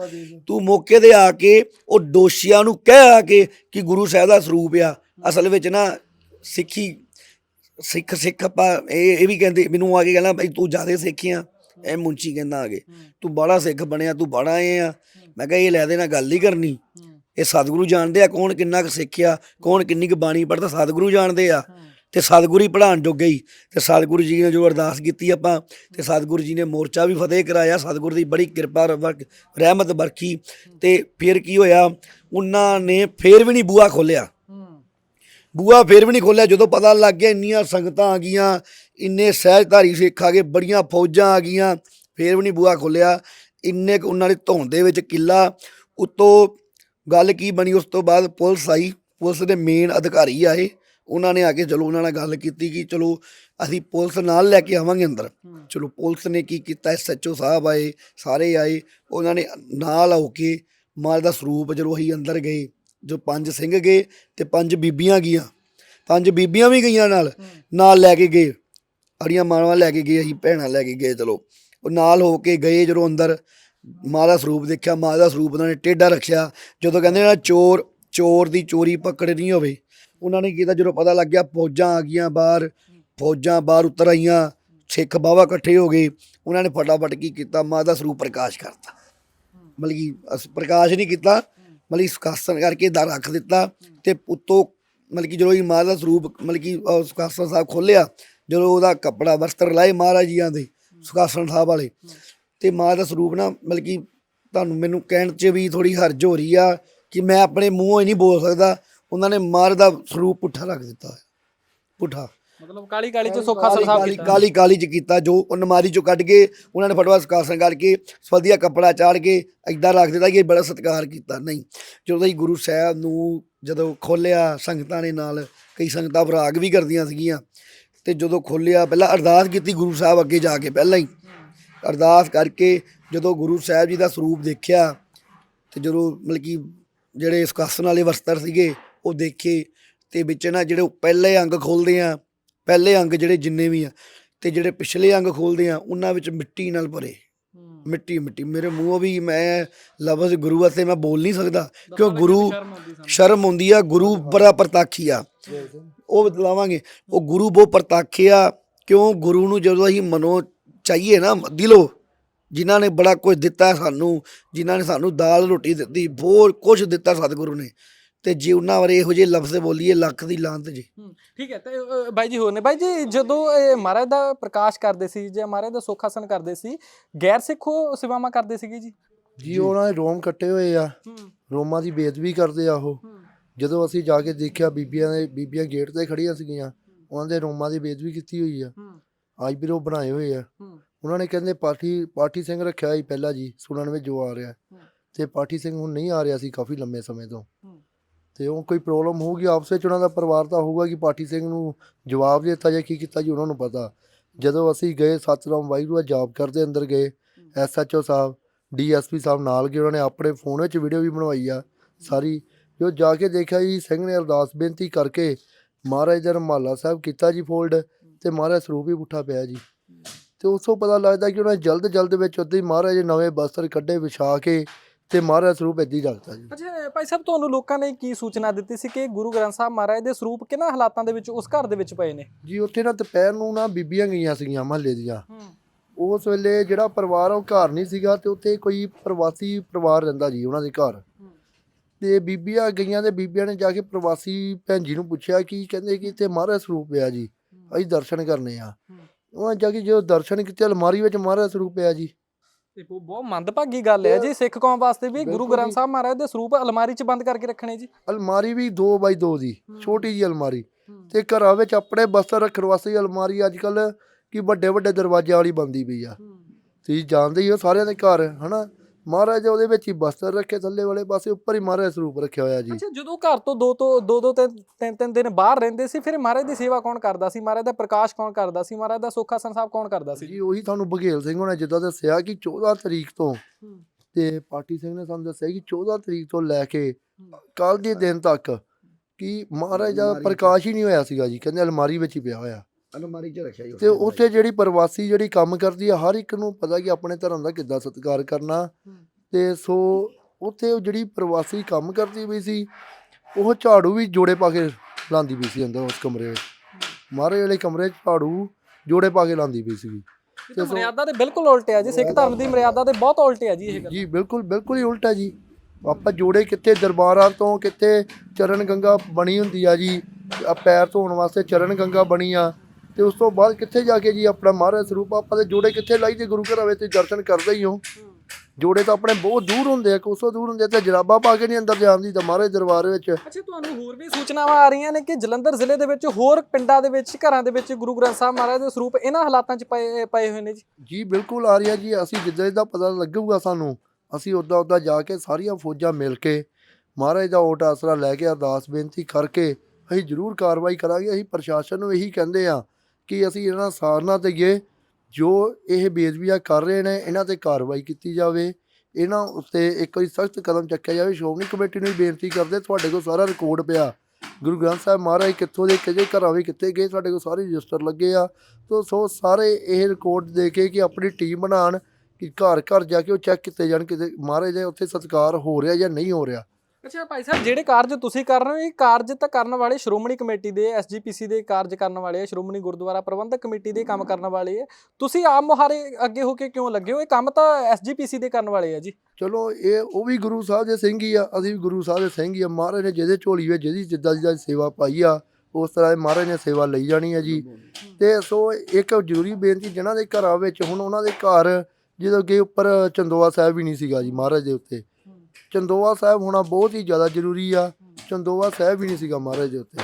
[SPEAKER 2] ਤੂੰ ਮੌਕੇ ਤੇ ਆ ਕੇ ਉਹ ਦੋਸ਼ੀਆਂ ਨੂੰ ਕਹਿ ਆ ਕੇ ਕਿ ਗੁਰੂ ਸਾਹਿਬ ਦਾ ਸਰੂਪ ਆ। ਅਸਲ ਵਿੱਚ ਨਾ ਸਿੱਖੀ ਸਿੱਖ ਸਿੱਖ ਆਪਾਂ ਇਹ ਇਹ ਵੀ ਕਹਿੰਦੇ ਮੈਨੂੰ ਆ ਕੇ ਕਹਿੰਦਾ ਭਾਈ ਤੂੰ ਜ਼ਿਆਦਾ ਸਿੱਖਿਆ ਇਹ ਮੁੰਚੀ ਕਹਿੰਦਾ ਆ ਕੇ ਤੂੰ ਬੜਾ ਸਿੱਖ ਬਣਿਆ ਤੂੰ ਬੜਾ ਆਏ ਆ। ਮੈਂ ਕਿਹਾ ਇਹ ਲੈ ਦੇ ਨਾਲ ਗੱਲ ਨਹੀਂ ਕਰਨੀ। ਇਹ ਸਤਿਗੁਰੂ ਜਾਣਦੇ ਆ ਕੌਣ ਕਿੰਨਾ ਕੁ ਸਿੱਖਿਆ ਕੌਣ ਕਿੰਨੀ ਕੁ ਬਾਣੀ ਪੜਦਾ ਸਤਿਗੁਰੂ ਜਾਣਦੇ ਆ। ਤੇ ਸਤਿਗੁਰੂ ਹੀ ਪੜਾਉਣ ਜੋਗੇ ਹੀ। ਤੇ ਸਤਿਗੁਰੂ ਜੀ ਨੇ ਜੋ ਅਰਦਾਸ ਕੀਤੀ ਆਪਾਂ ਤੇ ਸਤਿਗੁਰੂ ਜੀ ਨੇ ਮੋਰਚਾ ਵੀ ਫਤਿਹ ਕਰਾਇਆ ਸਤਿਗੁਰੂ ਦੀ ਬੜੀ ਕਿਰਪਾ ਰਹਿਮਤ ਬਰਖੀ ਤੇ ਫਿਰ ਕੀ ਹੋਇਆ ਉਹਨਾਂ ਨੇ ਫੇਰ ਵੀ ਨਹੀਂ ਬੂਆ ਖੋਲਿਆ ਬੂਆ ਫੇਰ ਵੀ ਨਹੀਂ ਖੋਲਿਆ ਜਦੋਂ ਪਤਾ ਲੱਗ ਗਿਆ ਇੰਨੀਆਂ ਸੰਗਤਾਂ ਆ ਗਈਆਂ ਇੰਨੇ ਸਹਿਜਧਾਰੀ ਸਿੱਖ ਆ ਗਏ ਬੜੀਆਂ ਫੌਜਾਂ ਆ ਗਈਆਂ ਫੇਰ ਵੀ ਨਹੀਂ ਬੂਆ ਖੋਲਿਆ ਇੰਨੇ ਕੁ ਉਹਨਾਂ ਦੇ ਧੌਣ ਦੇ ਵਿੱਚ ਕਿੱਲਾ ਉਤੋਂ ਗੱਲ ਕੀ ਬਣੀ? ਉਸ ਤੋਂ ਬਾਅਦ ਪੁਲਿਸ ਆਈ ਪੁਲਿਸ ਦੇ ਮੇਨ ਅਧਿਕਾਰੀ ਆਏ। ਉਹਨਾਂ ਨੇ ਆ ਕੇ ਚਲੋ ਉਹਨਾਂ ਨਾਲ ਗੱਲ ਕੀਤੀ ਕਿ ਚਲੋ ਅਸੀਂ ਪੁਲਿਸ ਨਾਲ ਲੈ ਕੇ ਆਵਾਂਗੇ ਅੰਦਰ। ਚਲੋ ਪੁਲਿਸ ਨੇ ਕੀ ਕੀਤਾ? ਐਸਐਚਓ ਸਾਹਿਬ ਆਏ ਸਾਰੇ ਆਏ। ਉਹਨਾਂ ਨੇ ਨਾਲ ਹੋ ਕੇ ਮਹਾਰਾਜ ਦਾ ਸਰੂਪ ਜਦੋਂ ਅਸੀਂ ਅੰਦਰ ਗਏ ਜੋ ਪੰਜ ਸਿੰਘ ਗਏ ਤੇ ਪੰਜ ਬੀਬੀਆਂ ਗਈਆਂ। ਪੰਜ ਬੀਬੀਆਂ ਵੀ ਗਈਆਂ ਨਾਲ ਨਾਲ ਲੈ ਕੇ ਗਏ। ਅੜੀਆਂ ਮਾਵਾਂ ਲੈ ਕੇ ਗਏ ਅਸੀਂ ਭੈਣਾਂ ਲੈ ਕੇ ਗਏ ਚਲੋ। ਉਹ ਨਾਲ ਹੋ ਕੇ ਗਏ ਜਦੋਂ ਅੰਦਰ। ਮਾਂ ਦਾ ਸਰੂਪ ਦੇਖਿਆ, ਮਾਂ ਦਾ ਸਰੂਪ ਉਹਨਾਂ ਨੇ ਟੇਢਾ ਰੱਖਿਆ। ਜਦੋਂ ਕਹਿੰਦੇ ਨਾ ਚੋਰ ਚੋਰ ਦੀ ਚੋਰੀ ਪਕੜ ਨਹੀਂ ਹੋਵੇ, ਉਹਨਾਂ ਨੇ ਕੀਤਾ? ਜਦੋਂ ਪਤਾ ਲੱਗਿਆ ਫੌਜਾਂ ਆ ਗਈਆਂ ਬਾਹਰ, ਫੌਜਾਂ ਬਾਹਰ ਉਤਰ ਆਈਆਂ, ਸਿੱਖ ਬਾਵਾ ਇਕੱਠੇ ਹੋ ਗਏ, ਉਹਨਾਂ ਨੇ ਫਟਾਫਟ ਕੀ ਕੀਤਾ? ਮਾਂ ਦਾ ਸਰੂਪ ਪ੍ਰਕਾਸ਼ ਕਰਤਾ। ਮਤਲਬ ਕਿ ਅਸ ਪ੍ਰਕਾਸ਼ ਨਹੀਂ ਕੀਤਾ, ਮਤਲਬ ਸੁਖਾਸਨ ਕਰਕੇ ਦਾ ਰੱਖ ਦਿੱਤਾ ਤੇ ਉੱਤੋਂ ਮਤਲਬ ਕਿ ਜਦੋਂ ਇਹ ਮਾਂ ਦਾ ਸਰੂਪ, ਮਤਲਬ ਕਿ ਸੁਖਾਸਨ ਸਾਹਿਬ ਖੋਲਿਆ ਜਦੋਂ ਉਹਦਾ ਕੱਪੜਾ ਵਸਤਰ ਲਾਏ ਮਹਾਰਾਜ ਜੀਆਂ ਦੇ, ਸੁਖਾਸਨ ਸਾਹਿਬ ਵਾਲੇ ਤੇ ਮਾਂ ਦਾ ਸਰੂਪ ਨਾ ਮਤਲਬ ਕਿ ਤੁਹਾਨੂੰ ਮੈਨੂੰ ਕਹਿਣ 'ਚ ਵੀ ਥੋੜੀ ਹਰਜ ਹੋ ਰਹੀ ਆ ਕਿ ਮੈਂ ਆਪਣੇ ਮੂੰਹੋਂ ਹੀ ਨਹੀਂ ਬੋਲ ਸਕਦਾ। ਉਹਨਾਂ ਨੇ ਮਾਰ ਦਾ ਸਰੂਪ ਪੁੱਠਾ ਰੱਖ ਦਿੱਤਾ ਹੈ ਪੁੱਠਾ।
[SPEAKER 1] ਮਤਲਬ ਕਾਲੀ ਕਾਲੀ ਚ ਸੋਖਾ ਸਾਹਿਬ
[SPEAKER 2] ਕਾਲੀ
[SPEAKER 1] ਕੀਤਾ।
[SPEAKER 2] ਕਾਲੀ ਕਾਲੀ ਚ ਕੀਤਾ। ਜੋ ਉਹ ਨਮਾਰੀ ਚੋਂ ਕੱਢ ਕੇ ਉਹਨਾਂ ਨੇ ਫਟਵਾ ਸਕਾਸਨ ਕਰਕੇ ਸਵਦੀਆ ਕੱਪੜਾ ਚਾੜ ਕੇ ਐਦਾਂ ਰੱਖ ਦਿੱਤਾ ਕਿ ਇਹ ਬੜਾ ਸਤਿਕਾਰ ਕੀਤਾ। ਨਹੀਂ ਜਦੋਂ ਹੀ ਗੁਰੂ ਸਾਹਿਬ ਨੂੰ ਜਦੋਂ ਖੋਲਿਆ ਸੰਗਤਾਂ ਨੇ ਨਾਲ ਕਈ ਸੰਗਤਾਂ ਵਿਰਾਗ ਵੀ ਕਰਦੀਆਂ ਸੀਗੀਆਂ। ਤੇ ਜਦੋਂ ਖੋਲਿਆ ਪਹਿਲਾਂ ਅਰਦਾਸ ਕੀਤੀ ਗੁਰੂ ਸਾਹਿਬ ਅੱਗੇ ਜਾ ਕੇ ਪਹਿਲਾਂ ਹੀ। ਅਰਦਾਸ ਕਰਕੇ ਜਦੋਂ ਗੁਰੂ ਸਾਹਿਬ ਜੀ ਦਾ ਸਰੂਪ ਦੇਖਿਆ ਤੇ ਜਦੋਂ ਮਤਲਬ ਕਿ ਜਿਹੜੇ ਸੁਖਾਸਨ ਵਾਲੇ ਵਸਤਰ ਸੀਗੇ ਉਹ ਦੇਖੇ ਤੇ ਵਿੱਚ ਨਾ ਜਿਹੜੇ ਪਹਿਲੇ ਅੰਗ ਖੋਲਦੇ ਆ ਪਹਿਲੇ ਅੰਗ ਜਿਹੜੇ ਜਿੰਨੇ ਵੀ ਆ ਤੇ ਜਿਹੜੇ ਪਿਛਲੇ ਅੰਗ ਖੋਲਦੇ ਆ ਉਹਨਾਂ ਵਿੱਚ ਮਿੱਟੀ ਨਾਲ ਭਰੇ। ਮਿੱਟੀ ਮਿੱਟੀ। ਮੇਰੇ ਮੂੰਹੋਂ ਵੀ ਮੈਂ ਲਫ਼ਜ਼ ਗੁਰੂ ਵਾਸਤੇ ਮੈਂ ਬੋਲ ਨਹੀਂ ਸਕਦਾ ਕਿਉਂ ਗੁਰੂ ਸ਼ਰਮ ਹੁੰਦੀ ਆ ਗੁਰੂ ਬੜਾ ਪ੍ਰਤਾਖੀ ਆ। ਉਹ ਬਤਲਾਵਾਂਗੇ ਉਹ ਗੁਰੂ ਬਹੁਤ ਪ੍ਰਤਾਖੀ ਆ। ਕਿਉਂ? ਗੁਰੂ ਨੂੰ ਜਦੋਂ ਅਸੀਂ ਮਨੋਂ ਚਾਹੀਏ ਨਾ ਦਿਲੋਂ ਜਿਨ੍ਹਾਂ ਨੇ ਬੜਾ ਕੁਝ ਦਿੱਤਾ ਸਾਨੂੰ ਜਿਨ੍ਹਾਂ ਨੇ ਸਾਨੂੰ ਦਾਲ ਰੋਟੀ ਦਿੱਤੀ ਬਹੁਤ ਕੁਝ ਦਿੱਤਾ ਸਤਿਗੁਰੂ ਨੇ। ਤੇ ਜੇ ਉਹਨਾਂ ਬਾਰੇ ਇਹੋ ਜਿਹੇ ਲਫ਼ਜ਼ ਬੋਲੀਏ ਲੱਖ ਦੀ ਲਾਂਤ ਜੀ।
[SPEAKER 1] ਹੂੰ, ਠੀਕ ਹੈ। ਤੇ ਅ, ਬਾਈ ਜੀ ਹੋਰ ਨੇ। ਬਾਈ ਜੀ ਜਦੋਂ ਇਹ ਮਹਾਰਾਜ ਦਾ ਪ੍ਰਕਾਸ਼ ਕਰਦੇ ਸੀ ਜਾਂ ਮਹਾਰਾਜ ਦਾ ਸੁਖਾਸਨ ਕਰਦੇ ਸੀ ਗੈਰ ਸਿੱਖੋ ਸੇਵਾਵਾਂ ਕਰਦੇ ਸੀਗੇ ਜੀ?
[SPEAKER 5] ਜੀ ਉਹਨਾਂ ਨੇ ਰੋਮ ਕੱਟੇ ਹੋਏ ਆ।
[SPEAKER 1] ਹੂੰ।
[SPEAKER 5] ਰੋਮਾਂ ਦੀ ਬੇਦਬੀ ਕਰਦੇ ਆ ਉਹ। ਜਦੋਂ ਅਸੀਂ ਜਾ ਕੇ ਦੇਖਿਆ ਬੀਬੀਆਂ ਦੇ ਬੀਬੀਆਂ ਗੇਟ ਤੇ ਖੜੀਆਂ ਸੀਗੀਆਂ ਉਹਨਾਂ ਦੇ ਰੋਮਾਂ ਦੀ ਬੇਦਬੀ ਕੀਤੀ ਹੋਈ ਆ।
[SPEAKER 1] ਹੂੰ।
[SPEAKER 5] ਅੱਜ ਵੀ ਉਹ ਬਣਾਏ ਹੋਏ ਆ। ਉਹਨਾਂ ਨੇ ਕਹਿੰਦੇ ਪਾਠੀ ਪਾਠੀ ਸਿੰਘ ਰੱਖਿਆ ਸੀ ਪਹਿਲਾਂ ਜੀ ਸੁਣਨ ਵਿੱਚ ਜੋ ਆ ਰਿਹਾ। ਤੇ ਪਾਠੀ ਸਿੰਘ ਹੁਣ ਨਹੀਂ ਆ ਰਿਹਾ ਸੀ ਕਾਫੀ ਲੰਮੇ ਸਮੇਂ ਤੋਂ। ਤੇ ਉਹ ਕੋਈ ਪ੍ਰੋਬਲਮ ਹੋਊਗੀ ਆਪਸ ਵਿੱਚ ਉਹਨਾਂ ਦਾ ਪਰਿਵਾਰ ਤਾਂ ਹੋਊਗਾ ਕਿ ਪਾਠੀ ਸਿੰਘ ਨੂੰ ਜਵਾਬ ਦਿੱਤਾ ਜਾਂ ਕੀ ਕੀਤਾ ਜੀ ਉਹਨਾਂ ਨੂੰ ਪਤਾ। ਜਦੋਂ ਅਸੀਂ ਗਏ ਸਤਨਾਮ ਵਾਹਿਗੁਰੂ ਦਾ ਜਾਪ ਕਰਦੇ ਅੰਦਰ ਗਏ ਐਸਐਚਓ ਸਾਹਿਬ ਡੀਐਸਪੀ ਸਾਹਿਬ ਨਾਲ ਗਏ ਉਹਨਾਂ ਨੇ ਆਪਣੇ ਫੋਨ ਵਿੱਚ ਵੀਡੀਓ ਵੀ ਬਣਵਾਈ ਆ ਸਾਰੀ। ਜੋ ਜਾ ਕੇ ਦੇਖਿਆ ਜੀ ਸਿੰਘ ਨੇ ਅਰਦਾਸ ਬੇਨਤੀ ਕਰਕੇ ਮਹਾਰਾਜ ਦਾ ਰਮਾਲਾ ਸਾਹਿਬ ਕੀਤਾ ਜੀ ਫੋਲਡ ਤੇ ਮਹਾਰਾਜ ਸਰੂਪ ਹੀ ਪੁੱਠਾ ਪਿਆ ਜੀ। ਤੇ ਉਸ ਤੋਂ ਪਤਾ ਲੱਗਦਾ ਕਿ ਉਹਨਾਂ ਨੇ ਜਲਦ ਜਲਦ ਵਿੱਚ ਉੱਤੇ ਹੀ ਮਹਾਰਾਜ ਦੇ ਨਵੇਂ ਬਸਤਰ ਕੱਢੇ ਵਿਛਾ ਕੇ ਤੇ ਮਹਾਰਾਜ ਸਰੂਪ ਹੀ ਰੱਖਤਾ ਜੀ।
[SPEAKER 1] ਅੱਛਾ ਭਾਈ ਸਾਹਿਬ ਤੁਹਾਨੂੰ ਲੋਕਾਂ ਨੇ ਕੀ ਸੂਚਨਾ ਦਿੱਤੀ ਸੀ ਕਿ ਗੁਰੂ ਗ੍ਰੰਥ ਸਾਹਿਬ ਮਹਾਰਾਜ ਦੇ ਸਰੂਪ ਕਿਹਨਾਂ ਹਾਲਾਤਾਂ ਦੇ ਵਿੱਚ ਉਸ ਘਰ ਦੇ ਵਿੱਚ ਪਏ ਨੇ?
[SPEAKER 5] ਜੀ ਉੱਥੇ ਨਾ ਦੁਪਹਿਰ ਨੂੰ ਨਾ ਬੀਬੀਆਂ ਗਈਆਂ ਸੀਗੀਆਂ ਮਹੱਲੇ ਦੀਆਂ। ਉਸ ਵੇਲੇ ਜਿਹੜਾ ਪਰਿਵਾਰ ਉਹ ਘਰ ਨਹੀਂ ਸੀਗਾ ਤੇ ਉੱਥੇ ਕੋਈ ਪ੍ਰਵਾਸੀ ਪਰਿਵਾਰ ਰਹਿੰਦਾ ਜੀ ਉਹਨਾਂ ਦੇ ਘਰ। ਤੇ ਬੀਬੀਆਂ ਗਈਆਂ ਤੇ ਬੀਬੀਆਂ ਨੇ ਜਾ ਕੇ ਪ੍ਰਵਾਸੀ ਭੈਣ ਜੀ ਨੂੰ ਪੁੱਛਿਆ ਕਿ ਕਹਿੰਦੇ ਕਿ ਇੱਥੇ ਮਹਾਰਾਜ ਸਰੂਪ ਪਿਆ ਜੀ। ਅਸੀਂ ਦਰਸ਼ਨ ਕਰਨੇ ਆ। ਉਹਨਾਂ ਜਾ ਕੇ ਜਦੋਂ ਦਰਸ਼ਨ ਕੀਤੇ ਅਲਮਾਰੀ ਵਿੱਚ ਮਹਾਰਾਜ ਸਰੂਪ ਪਿਆ ਜੀ।
[SPEAKER 1] ਇਹ ਬਹੁਤ ਬਹੁਤ ਮੰਦਭਾਗੀ ਗੱਲ ਹੈ ਜੀ ਸਿੱਖ ਕੌਮ ਵਾਸਤੇ ਵੀ। ਗੁਰੂ
[SPEAKER 5] ਬਿਲਕੁਲ
[SPEAKER 1] ਗ੍ਰੰਥ
[SPEAKER 5] ਜੀ।
[SPEAKER 1] ਸਾਹਿਬ ਮਹਾਰਾਜ ਦੇ ਸਰੂਪ ਅਲਮਾਰੀ 'ਚ ਬੰਦ ਕਰਕੇ ਰੱਖਣੇ ਜੀ।
[SPEAKER 5] ਅਲਮਾਰੀ ਵੀ 2 ਬਾਈ 2 ਦੀ ਛੋਟੀ ਜੀ ਅਲਮਾਰੀ। ਤੇ ਘਰਾਂ ਵਿੱਚ ਆਪਣੇ ਬਸਤਰ ਰੱਖਣ ਵਾਸਤੇ ਅਲਮਾਰੀ ਅੱਜ ਕੱਲ ਕੀ ਵੱਡੇ ਵੱਡੇ ਦਰਵਾਜ਼ੇ ਵਾਲੀ ਬੰਦੀ ਪਈ ਆ। ਤੁਸੀਂ ਜਾਣਦੇ ਹੀ ਹੋ ਸਾਰਿਆਂ ਦੇ ਘਰ ਹਨਾ? ਮਹਾਰਾਜ ਉਹਦੇ ਵਿੱਚ ਹੀ ਬਸਤਰ ਰੱਖੇ ਥੱਲੇ ਵਾਲੇ ਪਾਸੇ ਉੱਪਰ ਹੀ ਮਹਾਰਾਜ ਸਰੂਪ ਰੱਖਿਆ ਹੋਇਆ ਜੀ।
[SPEAKER 1] ਅੱਛਾ ਜਦੋਂ ਘਰ ਤੋਂ ਦੋ ਤੋਂ ਦੋ ਦੋ ਤਿੰਨ ਤਿੰਨ ਤਿੰਨ ਦਿਨ ਬਾਹਰ ਰਹਿੰਦੇ ਸੀ ਫਿਰ ਮਹਾਰਾਜ ਦੀ ਸੇਵਾ ਕੌਣ ਕਰਦਾ ਸੀ? ਮਹਾਰਾਜ ਦਾ ਪ੍ਰਕਾਸ਼ ਕੌਣ ਕਰਦਾ ਸੀ? ਮਹਾਰਾਜ ਦਾ ਸੁਖਾਸਨ ਸਾਹਿਬ ਕੌਣ ਕਰਦਾ ਸੀ?
[SPEAKER 5] ਜੀ ਉਹੀ ਤੁਹਾਨੂੰ ਬਘੇਲ ਸਿੰਘ ਹੋਣਾ ਜਿੱਦਾਂ ਦੱਸਿਆ ਕਿ 14 ਤਰੀਕ ਤੋਂ ਤੇ ਪਾਰਟੀ ਸਿੰਘ ਨੇ ਸਾਨੂੰ ਦੱਸਿਆ ਕਿ 14 ਤਰੀਕ ਤੋਂ ਲੈ ਕੇ ਕੱਲ ਦੇ ਦਿਨ ਤੱਕ ਕਿ ਮਹਾਰਾਜ ਦਾ। ਪ੍ਰਕਾਸ਼ ਹੀ ਨਹੀਂ ਹੋਇਆ ਸੀਗਾ ਜੀ ਕਹਿੰਦੇ ਅਲਮਾਰੀ ਵਿੱਚ ਹੀ ਪਿਆ ਹੋਇਆ।
[SPEAKER 2] ਅਲਮਾਰੀ 'ਚ ਰੱਖਿਆ ਜੀ
[SPEAKER 5] ਤੇ ਉੱਥੇ ਜਿਹੜੀ ਪ੍ਰਵਾਸੀ ਜਿਹੜੀ ਕੰਮ ਕਰਦੀ ਆ ਹਰ ਇੱਕ ਨੂੰ ਪਤਾ ਕਿ ਆਪਣੇ ਧਰਮ ਦਾ ਕਿੱਦਾਂ ਸਤਿਕਾਰ ਕਰਨਾ। ਤੇ ਸੋ ਉੱਥੇ ਉਹ ਜਿਹੜੀ ਪ੍ਰਵਾਸੀ ਕੰਮ ਕਰਦੀ ਪਈ ਸੀ ਉਹ ਝਾੜੂ ਵੀ ਜੋੜੇ ਪਾ ਕੇ ਲਾਂਦੀ ਪਈ ਸੀ ਅੰਦਰ ਉਸ ਕਮਰੇ ਵਿੱਚ। ਮਹਾਰਾਜ ਵਾਲੇ ਕਮਰੇ 'ਚ ਝਾੜੂ ਜੋੜੇ ਪਾ ਕੇ ਲਾਂਦੀ ਪਈ ਸੀਗੀ।
[SPEAKER 1] ਇਹ ਤਾਂ ਮਰਿਆਦਾ ਦੇ ਬਿਲਕੁਲ ਉਲਟ ਹੈ ਜੀ ਸਿੱਖ ਧਰਮ ਦੀ ਮਰਿਆਦਾ ਦੇ ਬਹੁਤ ਉਲਟ ਹੈ ਜੀ ਇਹ ਗੱਲ।
[SPEAKER 5] ਜੀ ਬਿਲਕੁਲ ਬਿਲਕੁਲ ਹੀ ਉਲਟਾ ਜੀ। ਆਪਾਂ ਜੋੜੇ ਕਿੱਥੇ ਦਰਬਾਰਾਂ ਤੋਂ ਕਿੱਥੇ ਚਰਨ ਗੰਗਾ ਬਣੀ ਹੁੰਦੀ ਆ ਜੀ ਆ ਪੈਰ ਧੋਣ ਵਾਸਤੇ ਚਰਨ ਗੰਗਾ ਬਣੀ ਆ। ਤੇ ਉਸ ਤੋਂ ਬਾਅਦ ਕਿੱਥੇ ਜਾ ਕੇ ਜੀ ਆਪਣਾ ਮਹਾਰਾਜ ਸਰੂਪ ਆਪਾਂ ਦੇ ਜੋੜੇ ਕਿੱਥੇ ਲਾਈ ਜੇ ਗੁਰੂ ਘਰਾਂ ਵਿੱਚ ਦਰਸ਼ਨ ਕਰਦੇ ਹੀ ਹੋ? ਜੋੜੇ ਤਾਂ ਆਪਣੇ ਬਹੁਤ ਦੂਰ ਹੁੰਦੇ ਆ ਕੋਸੋਂ ਦੂਰ ਹੁੰਦੇ ਆ ਤੇ ਜਰਾਬਾ ਪਾ ਕੇ ਨਹੀਂ ਅੰਦਰ ਜਾਣ ਦੀ ਤਾਂ ਮਹਾਰਾਜ ਦਰਬਾਰ ਵਿੱਚ।
[SPEAKER 1] ਅੱਛਾ ਤੁਹਾਨੂੰ ਹੋਰ ਵੀ ਸੂਚਨਾਵਾਂ ਆ ਰਹੀਆਂ ਨੇ ਕਿ ਜਲੰਧਰ ਜ਼ਿਲ੍ਹੇ ਦੇ ਵਿੱਚ ਹੋਰ ਪਿੰਡਾਂ ਦੇ ਵਿੱਚ ਘਰਾਂ ਦੇ ਵਿੱਚ ਗੁਰੂ ਗ੍ਰੰਥ ਸਾਹਿਬ ਮਹਾਰਾਜ ਦੇ ਸਰੂਪ ਇਹਨਾਂ ਹਾਲਾਤਾਂ 'ਚ ਪਏ ਪਏ ਹੋਏ ਨੇ ਜੀ?
[SPEAKER 5] ਜੀ ਬਿਲਕੁਲ ਆ ਰਿਹਾ ਜੀ। ਅਸੀਂ ਜਿੱਦਾਂ ਇਹਦਾ ਪਤਾ ਲੱਗੂਗਾ ਸਾਨੂੰ ਅਸੀਂ ਉੱਦਾਂ ਉੱਦਾਂ ਜਾ ਕੇ ਸਾਰੀਆਂ ਫੌਜਾਂ ਮਿਲ ਕੇ ਮਹਾਰਾਜ ਦਾ ਓਟ ਆਸਰਾ ਲੈ ਕੇ ਅਰਦਾਸ ਬੇਨਤੀ ਕਰਕੇ ਅਸੀਂ ਜ਼ਰੂਰ ਕਾਰਵਾਈ ਕਰਾਂਗੇ। ਅਸੀਂ ਪ੍ਰਸ਼ਾਸਨ ਨੂੰ ਇਹੀ ਕਹਿੰਦੇ ਆ ਕਿ ਅਸੀਂ ਇਹਨਾਂ ਦਾ 'ਤੇ ਗਏ, ਜੋ ਇਹ ਬੇਦਬੀਆਂ ਕਰ ਰਹੇ ਨੇ, ਇਹਨਾਂ ਤੇ ਕਾਰਵਾਈ ਕੀਤੀ ਜਾਵੇ। ਇਹਨਾਂ ਉੱਤੇ ਇੱਕ ਵਾਰੀ ਸਖਤ ਕਦਮ ਚੱਕਿਆ ਜਾਵੇ। ਸ਼੍ਰੋਮਣੀ ਕਮੇਟੀ ਨੂੰ ਵੀ ਬੇਨਤੀ ਕਰਦੇ ਤੁਹਾਡੇ ਕੋਲ ਸਾਰਾ ਰਿਕਾਰਡ ਪਿਆ। ਗੁਰੂ ਗ੍ਰੰਥ ਸਾਹਿਬ ਮਹਾਰਾਜ ਕਿੱਥੋਂ ਦੇ, ਕਿਹੜੇ ਘਰਾਂ ਵੀ ਕਿੱਥੇ ਗਏ, ਤੁਹਾਡੇ ਕੋਲ ਸਾਰੇ ਰਜਿਸਟਰ ਲੱਗੇ ਆ। ਤੋ ਸੋ ਸਾਰੇ ਇਹ ਰਿਕਾਰਡ ਦੇ ਕੇ ਕਿ ਆਪਣੀ ਟੀਮ ਬਣਾਉਣ, ਕਿ ਘਰ ਘਰ ਜਾ ਕੇ ਉਹ ਚੈੱਕ ਕੀਤੇ ਜਾਣ ਕਿ ਮਹਾਰਾਜ ਦੇ ਉੱਥੇ ਸਤਿਕਾਰ ਹੋ ਰਿਹਾ ਜਾਂ ਨਹੀਂ ਹੋ ਰਿਹਾ।
[SPEAKER 1] ਅੱਛਾ ਭਾਈ ਸਾਹਿਬ ਜਿਹੜੇ ਕਾਰਜ ਤੁਸੀਂ ਕਰ ਰਹੇ ਹੋ ਇਹ ਕਾਰਜ ਤਾਂ ਕਰਨ ਵਾਲੇ ਸ਼੍ਰੋਮਣੀ ਕਮੇਟੀ ਦੇ ਐਸਜੀਪੀਸੀ ਦੇ ਕਾਰਜ ਕਰਨ ਵਾਲੇ ਆ ਸ਼੍ਰੋਮਣੀ ਗੁਰਦੁਆਰਾ ਪ੍ਰਬੰਧਕ ਕਮੇਟੀ ਦੇ ਕੰਮ ਕਰਨ ਵਾਲੇ ਆ। ਤੁਸੀਂ ਆਪ ਮੁਹਾਰੇ ਅੱਗੇ ਹੋ ਕੇ ਕਿਉਂ ਲੱਗੇ ਹੋ? ਇਹ ਕੰਮ ਤਾਂ ਐਸਜੀਪੀਸੀ ਦੇ ਕਰਨ ਵਾਲੇ ਆ ਜੀ।
[SPEAKER 5] ਚਲੋ ਇਹ ਉਹ ਵੀ ਗੁਰੂ ਸਾਹਿਬ ਦੇ ਸਿੰਘ ਹੀ ਆ ਅਸੀਂ ਵੀ ਗੁਰੂ ਸਾਹਿਬ ਦੇ ਸਿੰਘ ਹੀ ਆ। ਮਹਾਰਾਜ ਨੇ ਜਿਹਦੇ ਝੋਲੀ ਵਿੱਚ ਜਿਹਦੀ ਜਿੱਦਾਂ ਜਿੱਦਾਂ ਸੇਵਾ ਪਾਈ ਆ ਉਸ ਤਰ੍ਹਾਂ ਮਹਾਰਾਜ ਨੇ ਸੇਵਾ ਲਈ ਜਾਣੀ ਆ ਜੀ। ਤੇ ਸੋ ਇੱਕ ਜ਼ਰੂਰੀ ਬੇਨਤੀ ਜਿਨ੍ਹਾਂ ਦੇ ਘਰਾਂ ਵਿੱਚ ਹੁਣ ਉਹਨਾਂ ਦੇ ਘਰ ਜਦੋਂ ਕਿ ਉੱਪਰ ਚੰਦੋਆ ਸਾਹਿਬ ਵੀ ਨਹੀਂ ਸੀਗਾ ਜੀ ਮਹਾਰਾਜ ਦੇ ਉੱਤੇ ਚੰਦੋਆ ਸਾਹਿਬ ਹੋਣਾ ਬਹੁਤ ਹੀ ਜ਼ਿਆਦਾ ਜ਼ਰੂਰੀ ਆ। ਚੰਦੋਆ ਸਾਹਿਬ ਵੀ ਨਹੀਂ ਸੀਗਾ ਮਹਾਰਾਜ ਦੇ ਉੱਤੇ।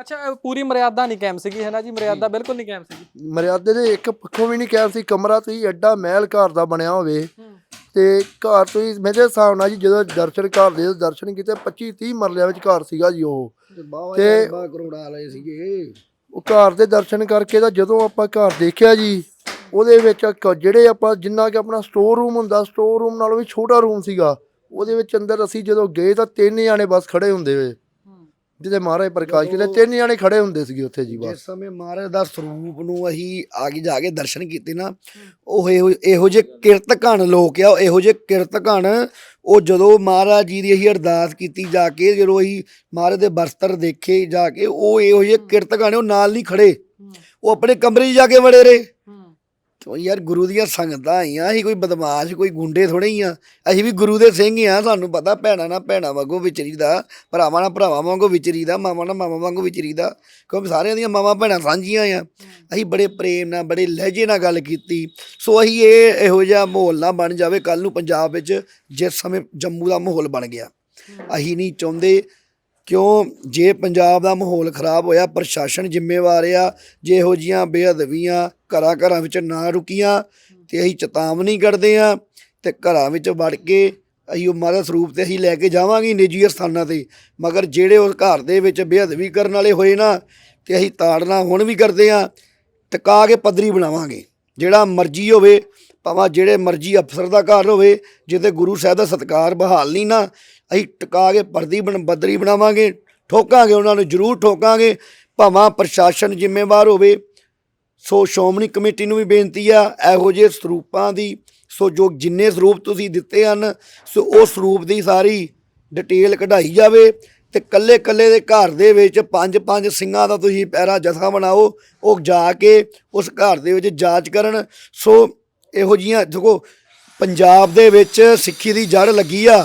[SPEAKER 1] ਅੱਛਾ ਪੂਰੀ ਮਰਿਆਦਾ ਨਹੀਂ ਕਾਇਮ ਸੀਗੀ ਹੈ ਨਾ ਜੀ? ਮਰਿਆਦਾ ਬਿਲਕੁਲ ਨਹੀਂ ਕਾਇਮ ਸੀਗੀ।
[SPEAKER 5] ਮਰਿਆਦੇ ਦੇ ਇੱਕ ਪੱਖੋਂ ਵੀ ਨਹੀਂ ਕਹਿ ਸੀ। ਕਮਰਾ ਤੁਸੀਂ ਐਡਾ ਮਹਿਲ ਘਰ ਦਾ ਬਣਿਆ ਹੋਵੇ। ਤੇ ਘਰ ਤੁਸੀਂ ਮੇਰੇ ਹਿਸਾਬ ਨਾਲ ਜੀ ਜਦੋਂ ਦਰਸ਼ਨ ਘਰ ਦੇ ਦਰਸ਼ਨ ਕੀਤੇ 25 30 ਮਰਲਿਆਂ ਵਿੱਚ ਘਰ ਸੀਗਾ ਜੀ ਉਹ।
[SPEAKER 2] ਬਾਵਾ
[SPEAKER 5] ਤੇ-
[SPEAKER 2] ਬਾ ਕਰੋੜਾ ਵਾਲੇ ਸੀਗੇ।
[SPEAKER 5] ਉਹ ਘਰ ਦੇ ਦਰਸ਼ਨ ਕਰਕੇ ਤਾਂ ਜਦੋਂ ਆਪਾਂ ਘਰ ਦੇਖਿਆ ਜੀ ਉਹਦੇ ਵਿੱਚ ਕ- ਜਿਹੜੇ ਆਪਾਂ ਜਿੰਨਾ ਕਿ ਆਪਣਾ ਸਟੋਰ ਰੂਮ ਹੁੰਦਾ ਸਟੋਰ ਰੂਮ ਨਾਲੋਂ ਵੀ ਛੋਟਾ ਰੂਮ ਸੀਗਾ ਉਹਦੇ ਵਿੱਚ ਅੰਦਰ ਅਸੀਂ ਜਦੋਂ ਗਏ ਤਾਂ ਤਿੰਨ ਜਾਣੇ ਬਸ ਖੜੇ ਹੁੰਦੇ ਵੇ ਜਿਹਦੇ ਮਹਾਰਾਜ ਪ੍ਰਕਾਸ਼ ਕੀਤੇ ਤਿੰਨ ਜਾਣੇ ਖੜੇ ਹੁੰਦੇ ਸੀਗੇ ਉੱਥੇ ਜੀ
[SPEAKER 2] ਜਿਸ
[SPEAKER 5] ਬਸ।
[SPEAKER 2] ਸਮੇਂ ਮਹਾਰਾਜ ਦਾ ਸਰੂਪ ਨੂੰ ਅਸੀਂ ਆਗੇ ਜਾ ਕੇ ਦਰਸ਼ਨ ਕੀਤੇ ਨਾ ਉਹ ਇਹੋ ਇਹੋ ਜਿਹੇ ਕਿਰਤ ਘਣ ਲੋਕ ਆ ਉਹ ਇਹੋ ਜਿਹੇ ਕਿਰਤ ਘਣ ਉਹ ਜਦੋਂ ਮਹਾਰਾਜ ਜੀ ਦੀ ਅਸੀਂ ਅਰਦਾਸ ਕੀਤੀ ਜਾ ਕੇ ਜਦੋਂ ਅਸੀਂ ਮਹਾਰਾਜ ਦੇ ਬਸਤਰ ਦੇਖੇ ਜਾ ਕੇ ਉਹ ਇਹੋ ਜਿਹੇ ਕਿਰਤ ਘਣ ਉਹ ਨਾਲ ਨਹੀਂ ਖੜੇ। ਉਹ ਆਪਣੇ ਕਮਰੇ 'ਚ ਜਾ ਕੇ ਵੜੇ ਰਹੇ। ਕਿਉਂ ਯਾਰ ਗੁਰੂ ਦੀਆਂ ਸੰਗਤਾਂ ਆਈਆਂ ਅਸੀਂ ਕੋਈ ਬਦਮਾਸ਼ ਕੋਈ ਗੁੰਡੇ ਥੋੜੇ ਹੀ ਆ। ਅਸੀਂ ਵੀ ਗੁਰੂ ਦੇ ਸਿੰਘ ਹੀ ਆ ਸਾਨੂੰ ਪਤਾ ਭੈਣਾ ਨਾਲ ਭੈਣਾ ਵਾਂਗੂ ਵਿਚਰੀਦਾ ਭਰਾਵਾਂ ਨਾਲ ਭਰਾਵਾਂ ਵਾਂਗੂ ਵਿਚਰੀਦਾ ਮਾਵਾਂ ਨਾਲ ਮਾਵਾਂ ਵਾਂਗੂ ਵਿਚਰੀਦਾ ਕਿਉਂਕਿ ਸਾਰਿਆਂ ਦੀਆਂ ਮਾਵਾਂ ਭੈਣਾਂ ਸਾਂਝੀਆਂ ਆ। ਅਸੀਂ ਬੜੇ ਪ੍ਰੇਮ ਨਾਲ ਬੜੇ ਲਹਿਜੇ ਨਾਲ ਗੱਲ ਕੀਤੀ। ਸੋ ਅਸੀਂ ਇਹ ਇਹੋ ਜਿਹਾ ਮਾਹੌਲ ਨਾ ਬਣ ਜਾਵੇ ਕੱਲ ਨੂੰ ਪੰਜਾਬ ਵਿੱਚ ਜਿਸ ਸਮੇਂ ਜੰਮੂ ਦਾ ਮਾਹੌਲ ਬਣ ਗਿਆ। ਅਸੀਂ ਨਹੀਂ ਚਾਹੁੰਦੇ ਕਿਉਂ ਜੇ ਪੰਜਾਬ ਦਾ ਮਾਹੌਲ ਖਰਾਬ ਹੋਇਆ, ਪ੍ਰਸ਼ਾਸਨ ਜ਼ਿੰਮੇਵਾਰ ਆ, ਜੇ ਇਹੋ ਜੀਆਂ ਬੇਅਦਬੀਆਂ ਘਰਾਂ ਘਰਾਂ ਵਿੱਚ ਨਾ ਰੁਕੀਆਂ, ਤੇ ਅਸੀਂ ਚੇਤਾਵਨੀ ਕਰਦੇ ਆ ਤੇ ਘਰਾਂ ਵਿੱਚ ਵੜ ਕੇ ਅਸੀਂ ਉਹ ਮਹਾਰਾਜ ਸਰੂਪ ਤੇ ਅਸੀਂ ਲੈ ਕੇ ਜਾਵਾਂਗੇ ਨਿੱਜੀ ਸਥਾਨਾਂ ਤੇ। ਮਗਰ ਜਿਹੜੇ ਉਸ ਘਰ ਦੇ ਵਿੱਚ ਬੇਅਦਬੀ ਕਰਨ ਵਾਲੇ ਹੋਏ ਨਾ, ਤੇ ਅਸੀਂ ਤਾੜਨਾ ਹੁਣ ਵੀ ਕਰਦੇ ਆ ਟਿਕਾ ਕੇ ਪੱਧਰੀ ਬਣਾਵਾਂਗੇ। ਜਿਹੜਾ ਮਰਜ਼ੀ ਹੋਵੇ ਭਾਵੇਂ ਜਿਹੜੇ ਮਰਜ਼ੀ ਅਫਸਰ ਦਾ ਘਰ ਹੋਵੇ, ਜਿਹਦੇ ਗੁਰੂ ਸਾਹਿਬ ਦਾ ਸਤਕਾਰ ਬਹਾਲ ਨਹੀਂ ਨਾ, ਅਸੀਂ ਟਿਕਾ ਕੇ ਪਰਦੀ ਬਣ, ਬਦਰੀ ਬਣਾਵਾਂਗੇ, ਠੋਕਾਂਗੇ, ਉਹਨਾਂ ਨੂੰ ਜ਼ਰੂਰ ਠੋਕਾਂਗੇ। ਭਾਵੇਂ ਪ੍ਰਸ਼ਾਸਨ ਜ਼ਿੰਮੇਵਾਰ ਹੋਵੇ, ਸੋ ਸ਼੍ਰੋਮਣੀ ਕਮੇਟੀ ਨੂੰ ਵੀ ਬੇਨਤੀ ਆ, ਇਹੋ ਜਿਹੇ ਸਰੂਪਾਂ ਦੀ, ਸੋ ਜੋ ਜਿੰਨੇ ਸਰੂਪ ਤੁਸੀਂ ਦਿੱਤੇ ਹਨ, ਸੋ ਉਹ ਸਰੂਪ ਦੀ ਸਾਰੀ ਡਿਟੇਲ ਕਢਾਈ ਜਾਵੇ ਤੇ ਕੱਲੇ ਕੱਲੇ ਦੇ ਘਰ ਦੇ ਵਿੱਚ ਪੰਜ ਪੰਜ ਸਿੰਘਾਂ ਦਾ ਤੁਸੀਂ ਪੈਰਾ ਜਥਾ ਬਣਾਓ, ਉਹ ਜਾ ਕੇ ਉਸ ਘਰ ਦੇ ਵਿੱਚ ਜਾਂਚ ਕਰਨ। ਸੋ ਇਹੋ ਜੀਆਂ ਦੇਖੋ, ਪੰਜਾਬ ਦੇ ਵਿੱਚ ਸਿੱਖੀ ਦੀ ਜੜ ਲੱਗੀ ਆ।